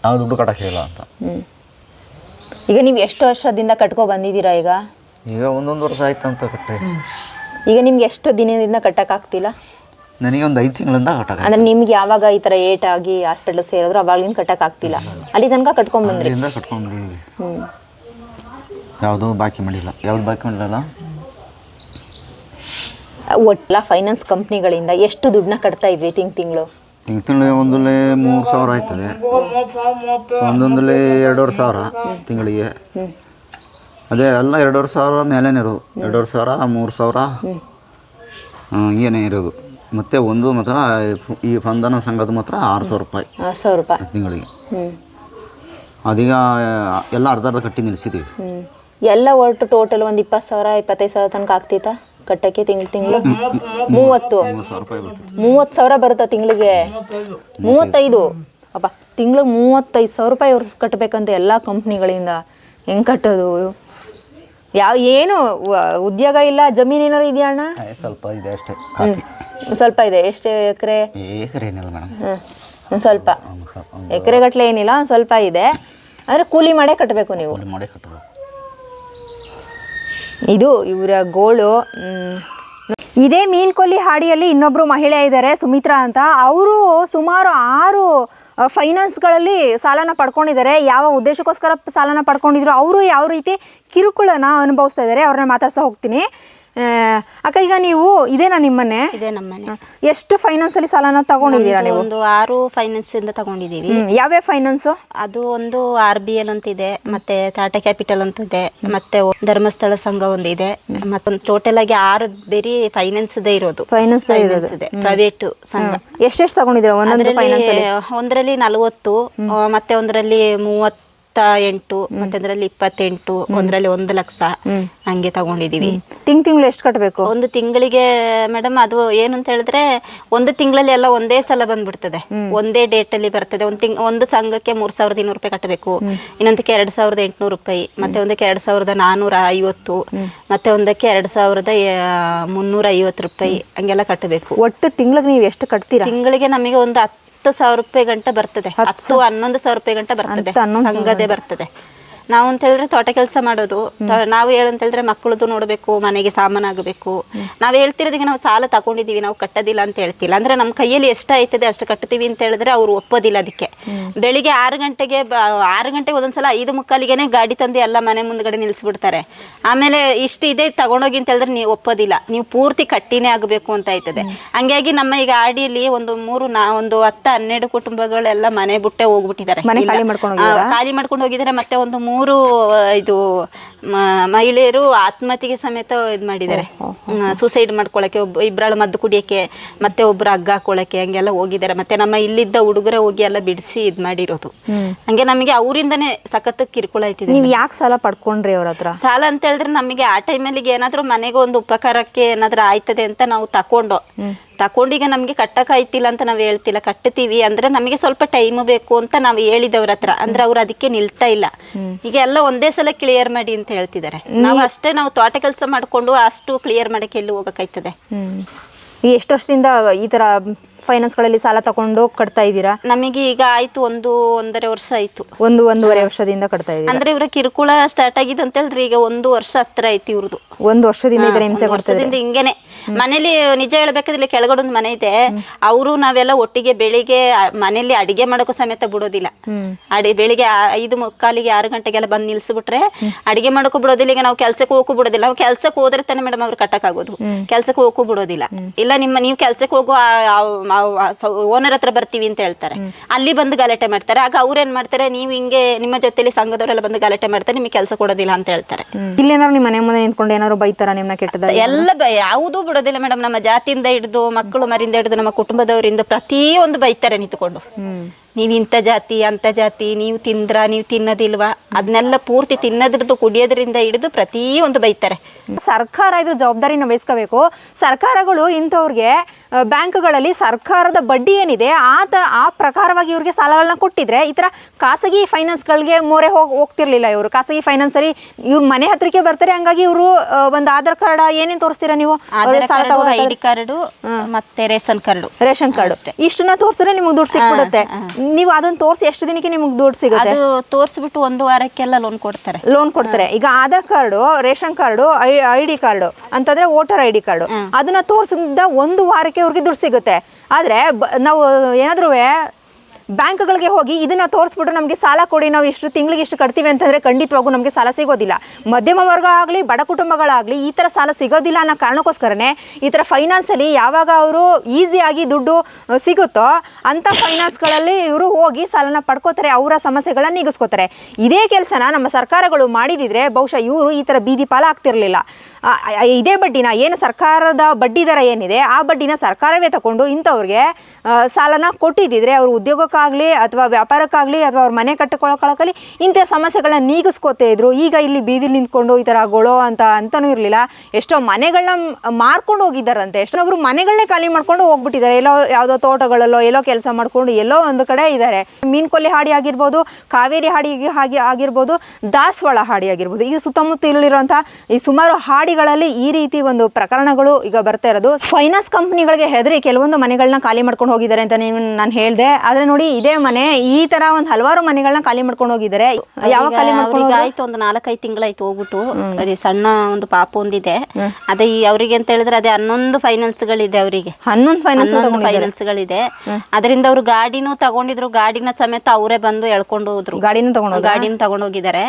ಹ್ಞೂ ದುಡ್ಡು ಕಟ್ಟಕ್ಕೆ ಇಲ್ಲ ಅಂತ. ಈಗ ನೀವು ಎಷ್ಟು ವರ್ಷದಿಂದ ಕಟ್ಕೊ ಬಂದಿದ್ದೀರಾ ಈಗ? ಈಗ ಒಂದೊಂದು ವರ್ಷ ಆಯ್ತು ಅಂತ ಕಟ್ಟೆ ಈಗ ನಿಮ್ಗೆ ಎಷ್ಟು ದಿನದಿಂದ ಕಟ್ಟಕ್ಕಾಗ್ತಿಲ್ಲ ನನಗೆ ಒಂದು ಐದು ತಿಂಗಳಿಂದ ಕಟ್ಟಕ್ಕೆ ಅಂದ್ರೆ ನಿಮ್ಗೆ ಯಾವಾಗ ಈ ಥರ ಏಟ್ ಆಗಿ ಹಾಸ್ಪಿಟಲ್ ಸೇರಿದ್ರು ಅವಾಗ್ಲಿಂದ ಕಟ್ಟಕ್ಕಾಗ್ತಿಲ್ಲ ಅಲ್ಲಿ ತನಕ ಇಲ್ಲಿಂದ ಕಟ್ಕೊಂಡು ಬಂದಿದ್ದೀವಿ ಹ್ಞೂ ಯಾವುದೂ ಬಾಕಿ ಮಾಡಿಲ್ಲ. ಯಾವ್ದು ಬಾಕಿ ಮಾಡಿಲ್ಲ ಒಟ್ಲ ಫೈನಾನ್ಸ್ ಕಂಪ್ನಿಗಳಿಂದ ಎಷ್ಟು ದುಡ್ಡನ್ನ ಕಟ್ತಾ ಇದ್ರಿ ತಿಂಗ್ ತಿಂಗಳು? ತಿಂಗಳು ತಿಂಗಳಿಗೆ ಒಂದಲ್ಲೇ ಮೂರು ಸಾವಿರ ಆಯ್ತದೆ. ಒಂದೊಂದಲ್ಲಿ ಎರಡೂವರೆ ಸಾವಿರ ತಿಂಗಳಿಗೆ. ಅದೇ ಎಲ್ಲ ಎರಡೂವರೆ ಸಾವಿರ ಮೇಲೇನೆ ಇರೋದು. ಎರಡೂವರೆ ಸಾವಿರ ಮೂರು ಸಾವಿರ. ಹಂಗೇನೆ ಇರೋದು. ಮತ್ತು ಒಂದು ಮಾತ್ರ ಈ ಬಂಧನ ಸಂಘದ ಮಾತ್ರ ಆರು ಸಾವಿರ ರೂಪಾಯಿ ಸಾವಿರ ರೂಪಾಯಿ. ತಿಂಗಳಿಗೆ. ಅದೀಗ ಎಲ್ಲ ಅರ್ಧ ಅರ್ಧ ಕಟ್ಟಿ ನಿಲ್ಲಿಸಿದ್ದೀವಿ. ಎಲ್ಲ ಒಟ್ಟು ಟೋಟಲ್ ಒಂದು ಇಪ್ಪತ್ತು ಸಾವಿರ ಇಪ್ಪತ್ತೈದು ಸಾವಿರ ತನಕ ಆಗ್ತೈತಾ ಕಟ್ಟಕ್ಕೆ ತಿಂಗಳು? ತಿಂಗಳು ಮೂವತ್ತು. ಮೂವತ್ತು ಸಾವಿರ ಬರುತ್ತಾ ತಿಂಗಳಿಗೆ? ಮೂವತ್ತೈದು. ಅಪ್ಪ ತಿಂಗಳು ಮೂವತ್ತೈದು ಸಾವಿರ ರೂಪಾಯಿ ಅವ್ರು ಕಟ್ಟಬೇಕಂತ ಎಲ್ಲ ಕಂಪ್ನಿಗಳಿಂದ. ಹೆಂಗೆ ಕಟ್ಟೋದು? ಯಾವ ಏನು ಉದ್ಯೋಗ ಇಲ್ಲ ಜಮೀನು ಏನಾರು ಇದೆಯಾ ಅಣ್ಣ? ಸ್ವಲ್ಪ ಇದೆ ಅಷ್ಟೇ ಸ್ವಲ್ಪ ಇದೆ ಎಷ್ಟು ಎಕರೆ? ಒಂದು ಸ್ವಲ್ಪ. ಎಕರೆ ಗಟ್ಟಲೆ ಏನಿಲ್ಲ ಒಂದು ಸ್ವಲ್ಪ ಇದೆ. ಅಂದರೆ ಕೂಲಿ ಮಾಡೇ ಕಟ್ಟಬೇಕು ನೀವು. ಕೂಲಿ ಮಾಡಿ ಕಟ್ಟಬೇಕು ಇದು ಇವರ ಗೋಳು. ಇದೇ ಮೀನ್ಕೊಲ್ಲಿ ಹಾಡಿಯಲ್ಲಿ ಇನ್ನೊಬ್ಬರು ಮಹಿಳೆ ಇದ್ದಾರೆ, ಸುಮಿತ್ರಾ ಅಂತ. ಅವರು ಸುಮಾರು ಆರು ಫೈನಾನ್ಸ್ ಫೈನಾನ್ಸ್ಗಳಲ್ಲಿ ಸಾಲನ ಪಡ್ಕೊಂಡಿದ್ದಾರೆ. ಯಾವ ಉದ್ದೇಶಕ್ಕೋಸ್ಕರ ಸಾಲನ ಪಡ್ಕೊಂಡಿದ್ರು, ಅವರು ಯಾವ ರೀತಿ ಕಿರುಕುಳನ ಅನುಭವಿಸ್ತಾ ಇದ್ದಾರೆ, ಅವ್ರನ್ನ ಮಾತಾಡ್ತಾ ಹೋಗ್ತೀನಿ. ಆ, ಅಕ್ಕ ಈಗ ನೀವು ಇದೇನಾ ನಿಮ್ಮನೆ? ಇದೆ ನಮ್ಮನೆ. ಎಷ್ಟು ಫೈನಾನ್ಸಲ್ಲಿ ಸಾಲನ ತಗೊಂಡಿದ್ದೀರಾ ನೀವು? ಒಂದು ಆರು ಫೈನಾನ್ಸ್ ಇಂದ ತಗೊಂಡಿದ್ದೀವಿ. ಯಾವ ಯಾವ್ಯಾವ ಫೈನಾನ್ಸು ಅದು ಒಂದು ಆರ್ ಬಿ ಎಲ್ ಅಂತ ಇದೆ ಮತ್ತೆ ಟಾಟಾ ಕ್ಯಾಪಿಟಲ್ ಅಂತ ಇದೆ ಮತ್ತೆ ಒ- ಧರ್ಮಸ್ಥಳ ಸಂಘ ಒಂದಿದೆ ಮತ್ತೊಂದು ಟೋಟಲ್ ಆಗಿ ಆರು ಬೇರೆ ಫೈನಾನ್ಸ್ ಇರೋದು. ಫೈನಾನ್ಸ್ ದೇ Finance ಇದೆ ಪ್ರೈವೇಟ್ ಸಂಘ. ಎಷ್ಟೆಷ್ಟು ತಗೊಂಡಿದ್ದೀರಾ ಒಂದೊಂದು ಫೈನಾನ್ಸ್ ಒಂದರಲ್ಲಿ ನಲವತ್ತು ಆ, ಮತ್ತೆ ಒಂದರಲ್ಲಿ ಮೂವತ್ತ ಎಂಟು ಮತ್ತೆ ಅದ್ರಲ್ಲಿ ಇಪ್ಪತ್ತೆಂಟು ಒಂದ್ರಲ್ಲಿ ಒಂದು ಲಕ್ಷ ಹಂಗೆ ತಗೊಂಡಿದೀವಿ. ತಿಂಗ್ ತಿಂಗಳು ಎಷ್ಟು ಕಟ್ಟಬೇಕು ಒಂದು ತಿಂಗಳಿಗೆ ಮೇಡಮ್ ಅದು ಏನು ಅಂತ ಹೇಳಿದ್ರೆ ಒಂದು ತಿಂಗಳಲ್ಲಿ ಎಲ್ಲ ಒಂದೇ ಸಲ ಬಂದ್ಬಿಡ್ತದೆ. ಒಂದೇ ಡೇಟ್ ಅಲ್ಲಿ ಬರ್ತದೆ. ಒಂದು ತಿಂಗ್ ಒಂದು ಸಂಘಕ್ಕೆ ಮೂರ್ ಸಾವಿರದ ಇನ್ನೂರು ರೂಪಾಯಿ ಕಟ್ಟಬೇಕು ಇನ್ನೊಂದಕ್ಕೆ ಎರಡ್ ಸಾವಿರದ ಎಂಟುನೂರು ರೂಪಾಯಿ ಮತ್ತೆ ಒಂದಕ್ಕೆ ಎರಡ್ ಸಾವಿರದ ನಾನೂರ ಐವತ್ತು ಮತ್ತೆ ಒಂದಕ್ಕೆ ಎರಡ್ ಸಾವಿರದ ಮುನ್ನೂರ ಐವತ್ತು ರೂಪಾಯಿ ಹಂಗೆಲ್ಲ ಕಟ್ಟಬೇಕು ಒಟ್ಟು ತಿಂಗಳಿಗೆ ನೀವು ಎಷ್ಟು ಕಟ್ತೀರಾ? ತಿಂಗಳಿಗೆ ನಮಗೆ ಒಂದು ಹತ್ತು ಸಾವಿರ ರೂಪಾಯಿ ಗಂಟೆ ಬರ್ತದೆ. ಹತ್ತು ಹನ್ನೊಂದು ಸಾವಿರ ರೂಪಾಯಿ ಗಂಟೆ ಬರ್ತದೆ. ಹತ್ತು, ಹನ್ನೊಂದು ಸಂಘದೇ ಬರ್ತದೆ. ನಾವು ಅಂತ ಹೇಳಿದ್ರೆ ತೋಟ ಕೆಲಸ ಮಾಡೋದು. ತ- ನಾವು ಹೇಳಂತ ಹೇಳಿದ್ರೆ ಮಕ್ಕಳದು ನೋಡಬೇಕು ಮನೆಗೆ ಸಾಮಾನಾಗಬೇಕು. ನಾವು ಹೇಳ್ತಿರೋದಕ್ಕೆ ನಾವು ಸಾಲ ತಗೊಂಡಿದೀವಿ ನಾವು ಕಟ್ಟೋದಿಲ್ಲ ಅಂತ ಹೇಳ್ತಿಲ್ಲ. ಅಂದ್ರೆ ನಮ್ಮ ಕೈಯಲ್ಲಿ ಎಷ್ಟು ಆಯ್ತದೆ ಅಷ್ಟು ಕಟ್ತೀವಿ ಅಂತ ಹೇಳಿದ್ರೆ ಅವ್ರು ಒಪ್ಪೋದಿಲ್ಲ ಅದಕ್ಕೆ. ಬೆಳಿಗ್ಗೆ ಆರು ಗಂಟೆಗೆ ಬ- ಆರು ಗಂಟೆಗೆ ಒಂದೊಂದ್ಸಲ ಐದು ಮುಕ್ಕಾಲಿಗೆನೆ ಗಾಡಿ ತಂದು ಎಲ್ಲ ಮನೆ ಮುಂದ್ಗಡೆ ನಿಲ್ಲಿಸ್ಬಿಡ್ತಾರೆ ಆಮೇಲೆ ಇಷ್ಟು ಇದೆ ತಗೊಂಡೋಗಿ ಅಂತ ಹೇಳಿದ್ರೆ ನೀವು ಒಪ್ಪೋದಿಲ್ಲ. ನೀವು ಪೂರ್ತಿ ಕಟ್ಟಿನೇ ಆಗಬೇಕು ಅಂತ ಆಯ್ತದೆ. ಹಂಗಾಗಿ ನಮ್ಮ ಈಗ ಆಡಿಯಲ್ಲಿ ಒಂದು ಮೂರು ನಾ ಒಂದು ಹತ್ತು ಹನ್ನೆರಡು ಕುಟುಂಬಗಳೆಲ್ಲ ಮನೆ ಬಿಟ್ಟೆ ಹೋಗ್ಬಿಟ್ಟಿದ್ದಾರೆ. ಮನೆ ಇಲ್ಲ. ಖಾಲಿ ಮಾಡ್ಕೊಂಡು ಆ, ಖಾಲಿ ಮಾಡ್ಕೊಂಡು ಹೋಗಿದ್ದಾರೆ ಮತ್ತೆ ಒಂದು ಮೂರು ಆ, ಇದು ಮಹಿಳೆಯರು ಆತ್ಮಹತ್ಯೆಗೆ ಸಮೇತ ಇದು ಮಾಡಿದ್ದಾರೆ. ಸೂಸೈಡ್ ಮಾಡ್ಕೊಳಕ್ಕೆ ಒಬ್ಬ ಇಬ್ಬರಾಳು ಮದ್ದು ಕುಡಿಯಕ್ಕೆ ಮತ್ತೆ ಒಬ್ರು ಹಗ್ಗ ಹಾಕೊಳಕ್ಕೆ ಹಂಗೆಲ್ಲ ಹೋಗಿದ್ದಾರೆ. ಮತ್ತೆ ನಮ್ಮ ಇಲ್ಲಿದ್ದ ಹುಡುಗರ ಹೋಗಿ ಎಲ್ಲ ಬಿಡಿಸಿ ಇದು ಮಾಡಿರೋದು. ಹಂಗೆ ನಮಗೆ ಅವರಿಂದನೇ ಸಖತ್ ಕಿರುಕುಳ ನೀವು ಯಾಕೆ ಸಾಲ ಪಡ್ಕೊಂಡ್ರಿ ಅವ್ರ ಹತ್ರ? ಸಾಲ ಅಂತ ಹೇಳಿದ್ರೆ ನಮಗೆ ಆ ಟೈಮಲ್ಲಿಗೆ ಏನಾದರೂ ಮನೆಗೆ ಒಂದು ಉಪಕಾರಕ್ಕೆ ಏನಾದರೂ ಆಯ್ತದೆ ಅಂತ ನಾವು ತಕೊಂಡು. ತಕೊಂಡೀಗ ನಮಗೆ ಕಟ್ಟಕ್ ಆಯ್ತಿಲ್ಲ ಅಂತ ನಾವು ಹೇಳ್ತಿಲ್ಲ. ಕಟ್ಟತೀವಿ ಅಂದ್ರೆ ನಮಗೆ ಸ್ವಲ್ಪ ಟೈಮ್ ಬೇಕು ಅಂತ ನಾವು ಹೇಳಿದವ್ರ ಹತ್ರ. ಅಂದ್ರೆ ಅವ್ರು ಅದಕ್ಕೆ ನಿಲ್ತಾ ಇಲ್ಲ. ಈಗ ಎಲ್ಲ ಒಂದೇ ಸಲ ಕ್ಲಿಯರ್ ಮಾಡಿ ಅಂತ ಹೇಳ್ತಿದ್ದಾರೆ. ನಾವು ಅಷ್ಟೇ ನಾವು ತೋಟ ಕೆಲಸ ಮಾಡ್ಕೊಂಡು ಅಷ್ಟು ಕ್ಲಿಯರ್ ಮಾಡಕ್ಕೆ ಎಲ್ಲಿ ಹೋಗಕ್ಕಾಯ್ತದೆ. ಈ ಎಷ್ಟು ವರ್ಷದಿಂದ ಈ ತರ ಫೈನಾನ್ಸ್ಗಳಲ್ಲಿ ಸಾಲ ತಗೊಂಡು ಕಟ್ತಾ ಇದ್ದೀರಾ? ನಮಗೆ ಈಗ ಆಯ್ತು ಒಂದು ಒಂದೂವರೆ ವರ್ಷ ಆಯ್ತು. ಒಂದು ಒಂದೂವರೆ ವರ್ಷದಿಂದ ಕಟ್ತಾ ಇದ್ದೀರಾ? ಅಂದ್ರೆ ಇವ್ರ ಕಿರುಕುಳ ಸ್ಟಾರ್ಟ್ ಆಗಿದೆ ಅಂತ ಹೇಳಿದ್ರೆ ಈಗ ಒಂದು ವರ್ಷ ಹತ್ರ ಐತಿ ಇವ್ರದ್ದು ಒಂದು ವರ್ಷದಿಂದ ಹಿಂಸೆ ಕೊಡ್ತಾ ವರ್ಷದಿಂದ ಹಿಂಗೇನೆ. ಮನೇಲಿ ನಿಜ ಹೇಳ್ಬೇಕಾದ್ರೆ ಇಲ್ಲಿ ಕೆಳಗಡೆ ಒಂದು ಮನೆ ಇದೆ. ಅವರು ನಾವೆಲ್ಲ ಒಟ್ಟಿಗೆ ಬೆಳಿಗ್ಗೆ ಮನೇಲಿ ಅಡಿಗೆ ಮಾಡೋಕ್ಕೂ ಸಮೇತ ಬಿಡೋದಿಲ್ಲ. ಅಡಿ ಬೆಳಿಗ್ಗೆ ಐದು ಮುಕ್ಕಾಲಿಗೆ ಆರು ಗಂಟೆಗೆಲ್ಲ ಬಂದು ನಿಲ್ಸ್ಬಿಟ್ರೆ ಅಡಿಗೆ ಮಾಡೋಕ್ಕೂ ಬಿಡೋದಿಲ್ಲ. ಈಗ ನಾವು ಕೆಲ್ಸಕ್ಕೆ ಹೋಗಕ್ಕೂ ಬಿಡೋದಿಲ್ಲ. ನಾವು ಕೆಲ್ಸಕ್ಕೆ ಹೋದ್ರೆ ತಾನೇ ಮೇಡಮ್ ಅವ್ರು ಕಟ್ಟಕ್ಕಾಗೋದು ಕೆಲ್ಸಕ್ಕೆ ಹೋಗಕ್ಕೂ ಬಿಡೋದಿಲ್ಲ. ಇಲ್ಲ ನಿಮ್ಮ ನೀವು ಕೆಲ್ಸಕ್ಕೆ ಹೋಗೋ ಓನರ್ ಹತ್ರ ಬರ್ತೀವಿ ಅಂತ ಹೇಳ್ತಾರೆ. ಅಲ್ಲಿ ಬಂದು ಗಲಾಟೆ ಮಾಡ್ತಾರೆ. ಆಗ ಅವ್ರೇನ್ ಮಾಡ್ತಾರೆ? ನೀವು ಹಿಂಗೆ ನಿಮ್ಮ ಜೊತೆಲಿ ಸಂಘದವರೆಲ್ಲ ಬಂದು ಗಲಾಟೆ ಮಾಡ್ತಾರೆ. ನಿಮಗೆ ಕೆಲಸ ಕೊಡೋದಿಲ್ಲ ಅಂತ ಹೇಳ್ತಾರೆ. ಇಲ್ಲೇನಾದ್ರು ನಿಮ್ಮ ಮನೆ ಮುಂದೆ ನಿಂತ್ಕೊಂಡು ಏನಾದ್ರು ಬೈತಾರ ನಿಮ್ಮನ್ನ ಕೆಟ್ಟದ ಎಲ್ಲ ಯಾವುದೂ ಬಿಡೋದಿಲ್ಲ ಮೇಡಮ್. ನಮ್ಮ ಜಾತಿಯಿಂದ ಹಿಡಿದು ಮಕ್ಕಳು ಮರಿಂದ ಹಿಡಿದು ನಮ್ಮ ಕುಟುಂಬದವರಿಂದ ಪ್ರತಿಯೊಂದು ಬೈತಾರೆ ನಿಂತ್ಕೊಂಡು. ನೀವು ಇಂಥ ಜಾತಿ ಅಂತ ಜಾತಿ ನೀವು ತಿಂದ್ರ ನೀವು ತಿನ್ನೋದಿಲ್ವಾ ಅದನ್ನೆಲ್ಲ ಪೂರ್ತಿ ತಿನ್ನೋದ್ರದ್ದು ಕುಡಿಯೋದ್ರಿಂದ ಹಿಡಿದು ಪ್ರತಿಯೊಂದು ಬೈತಾರೆ. ಸರ್ಕಾರ ಇದ್ರ ಜವಾಬ್ದಾರಿನ ವಹಿಸ್ಕೋಬೇಕು. ಸರ್ಕಾರಗಳು ಇಂಥವ್ರಿಗೆ ಬ್ಯಾಂಕ್ಗಳಲ್ಲಿ ಸರ್ಕಾರದ ಬಡ್ಡಿ ಏನಿದೆ ಆ ತ ಆ ಪ್ರಕಾರವಾಗಿ ಇವ್ರಿಗೆ ಸಾಲಗಳನ್ನ ಕೊಟ್ಟಿದ್ರೆ ಈ ಥರ ಖಾಸಗಿ ಫೈನಾನ್ಸ್ಗಳಿಗೆ ಮೊರೆ ಹೋಗಿ ಹೋಗ್ತಿರ್ಲಿಲ್ಲ ಇವರು. ಖಾಸಗಿ ಫೈನಾನ್ಸಲ್ಲಿ ಇವ್ರ ಮನೆ ಹತ್ರಕ್ಕೆ ಬರ್ತಾರೆ ಹಂಗಾಗಿ ಇವರು ಒಂದು ಆಧಾರ್ ಕಾರ್ಡ್ ಏನೇನು ತೋರಿಸ್ತೀರಾ ನೀವು? ಐ ಡಿ ಕಾರ್ಡು ಮತ್ತೆ ರೇಷನ್ ಕಾರ್ಡು. Ration card. ಇಷ್ಟನ್ನ ತೋರಿಸಿದ್ರೆ ನಿಮಗೆ ದುಡ್ಡು ಸಿಕ್ಬಿಡುತ್ತೆ. ನೀವು ಅದನ್ನ ತೋರಿಸಿ ಎಷ್ಟು ದಿನಕ್ಕೆ ನಿಮ್ಗೆ ದುಡ್ಡು ಸಿಗುತ್ತೆ? ಅದು ತೋರಿಸ್ಬಿಟ್ಟು ಒಂದು ವಾರಕ್ಕೆಲ್ಲ ಲೋನ್ ಕೊಡ್ತಾರೆ. ಲೋನ್ ಕೊಡ್ತಾರೆ. ಈಗ Aadhaar card ration card I D card ಅಂತಂದ್ರೆ ವೋಟರ್ ಐ ಡಿ ಕಾರ್ಡು ಅದನ್ನ ತೋರಿಸಿದ ಒಂದು ವಾರಕ್ಕೆ ಅವ್ರಿಗೆ ದುಡ್ಡು ಸಿಗುತ್ತೆ. ಆದ್ರೆ ನಾವು ಏನಾದ್ರೂ ಬ್ಯಾಂಕ್ಗಳಿಗೆ ಹೋಗಿ ಇದನ್ನ ತೋರಿಸ್ಬಿಟ್ಟು ನಮಗೆ ಸಾಲ ಕೊಡಿ, ನಾವು ಇಷ್ಟು ತಿಂಗಳಿಗೆ ಇಷ್ಟು ಕಟ್ತೀವಿ ಅಂತಂದ್ರೆ ಖಂಡಿತವಾಗೂ ನಮಗೆ ಸಾಲ ಸಿಗೋದಿಲ್ಲ. ಮಧ್ಯಮ ವರ್ಗ ಆಗಲಿ, ಬಡ ಕುಟುಂಬಗಳಾಗಲಿ ಈ ಥರ ಸಾಲ ಸಿಗೋದಿಲ್ಲ ಅನ್ನೋ ಕಾರಣಕ್ಕೋಸ್ಕರನೇ ಈ ಥರ ಫೈನಾನ್ಸಲ್ಲಿ ಯಾವಾಗ ಅವರು ಈಸಿಯಾಗಿ ದುಡ್ಡು ಸಿಗುತ್ತೋ ಅಂಥ ಫೈನಾನ್ಸ್ಗಳಲ್ಲಿ ಇವರು ಹೋಗಿ ಸಾಲನ ಪಡ್ಕೋತಾರೆ, ಅವರ ಸಮಸ್ಯೆಗಳನ್ನ ನೀಗಿಸ್ಕೋತಾರೆ. ಇದೇ ಕೆಲಸನ ನಮ್ಮ ಸರ್ಕಾರಗಳು ಮಾಡಿದಿದ್ರೆ ಬಹುಶಃ ಇವರು ಈ ಥರ ಬೀದಿ ಪಾಲ ಆಗ್ತಿರ್ಲಿಲ್ಲ. ಇದೇ ಬಡ್ಡಿನ, ಏನು ಸರ್ಕಾರದ ಬಡ್ಡಿ ದರ ಏನಿದೆ, ಆ ಬಡ್ಡಿನ ಸರ್ಕಾರವೇ ತಗೊಂಡು ಇಂಥವ್ರಿಗೆ ಸಾಲನ ಕೊಟ್ಟಿದ್ದಿದ್ರೆ ಅವ್ರ ಉದ್ಯೋಗಕ್ಕಾಗಲಿ ಅಥವಾ ವ್ಯಾಪಾರಕ್ಕಾಗಲಿ ಅಥವಾ ಅವ್ರ ಮನೆ ಕಟ್ಟಿಕೊಳ್ಳೋಕ್ಕಾಗಲಿ ಇಂಥ ಸಮಸ್ಯೆಗಳನ್ನ ನೀಗಿಸ್ಕೋತಾ ಇದ್ರು. ಈಗ ಇಲ್ಲಿ ಬೀದಿಲಿ ನಿಂತ್ಕೊಂಡು ಈ ಥರ ಗೊಳೋ ಅಂತ ಅಂತನೂ ಇರಲಿಲ್ಲ. ಎಷ್ಟೋ ಮನೆಗಳನ್ನ ಮಾರ್ಕೊಂಡು ಹೋಗಿದ್ದಾರಂತೆ. ಎಷ್ಟೋ ಅವರು ಮನೆಗಳನ್ನೇ ಖಾಲಿ ಮಾಡ್ಕೊಂಡು ಹೋಗ್ಬಿಟ್ಟಿದ್ದಾರೆ. ಎಲ್ಲೋ ಯಾವುದೋ ತೋಟಗಳಲ್ಲೋ, ಎಲ್ಲೋ ಕೆಲಸ ಮಾಡ್ಕೊಂಡು ಎಲ್ಲೋ ಒಂದು ಕಡೆ ಇದ್ದಾರೆ. ಮೀನ್ಕೊಲ್ಲಿ ಹಾಡಿ ಆಗಿರ್ಬೋದು, ಕಾವೇರಿ ಹಾಡಿ ಹಾಗೆ ಆಗಿರ್ಬೋದು, ದಾಸವಾಳ ಹಾಡಿ ಆಗಿರ್ಬೋದು. ಈಗ ಸುತ್ತಮುತ್ತಲಿರುವಂಥ ಈ ಸುಮಾರು ಹಾಡಿಗಳಲ್ಲಿ ಈ ರೀತಿ ಒಂದು ಪ್ರಕರಣಗಳು ಈಗ ಬರ್ತಾ ಇರೋದು. ಫೈನಾನ್ಸ್ ಕಂಪ್ನಿಗಳಿಗೆ ಹೆದರಿ ಕೆಲವೊಂದು ಮನೆಗಳನ್ನ ಖಾಲಿ ಮಾಡ್ಕೊಂಡು ಹೋಗಿದ್ದಾರೆ ಅಂತ ನೀವು ನಾನು ಹೇಳಿದೆ. ಆದ್ರೆ ನೋಡಿ ಇದೇ ಮನೆ ಈ ತರ ಒಂದು ಹಲವಾರು ಮನೆಗಳನ್ನ ಖಾಲಿ ಮಾಡ್ಕೊಂಡು ಹೋಗಿದ್ದಾರೆ. ಯಾವಾಗ ಖಾಲಿ ಮಾಡ್ಕೊಂಡು? ಆಯ್ತು ಒಂದು ನಾಲ್ಕೈದು ತಿಂಗಳಾಯ್ತು ಹೋಗ್ಬಿಟ್ಟು. ಅದೇ ಸಣ್ಣ ಒಂದು ಪಾಪ ಒಂದಿದೆ. ಅದೇ ಈ ಅವರಿಗೆ ಅಂತ ಹೇಳಿದ್ರೆ ಅದೇ ಹನ್ನೊಂದು ಫೈನಾನ್ಸ್ ಗಳಿದೆ ಅವರಿಗೆ. ಹನ್ನೊಂದು ಫೈನಾನ್ಸ್ ಫೈನಾನ್ಸ್ ಗಳಿದೆ ಅದರಿಂದ ಅವ್ರು ಗಾಡಿನೂ ತಗೊಂಡಿದ್ರು. ಗಾಡಿನ ಸಮೇತ ಅವರೇ ಬಂದು ಎಳ್ಕೊಂಡು ಹೋದ್ರು. ಗಾಡಿನ ತಗೊಂಡು ಗಾಡಿನ ತಗೊಂಡೋಗಿದ್ದಾರೆ.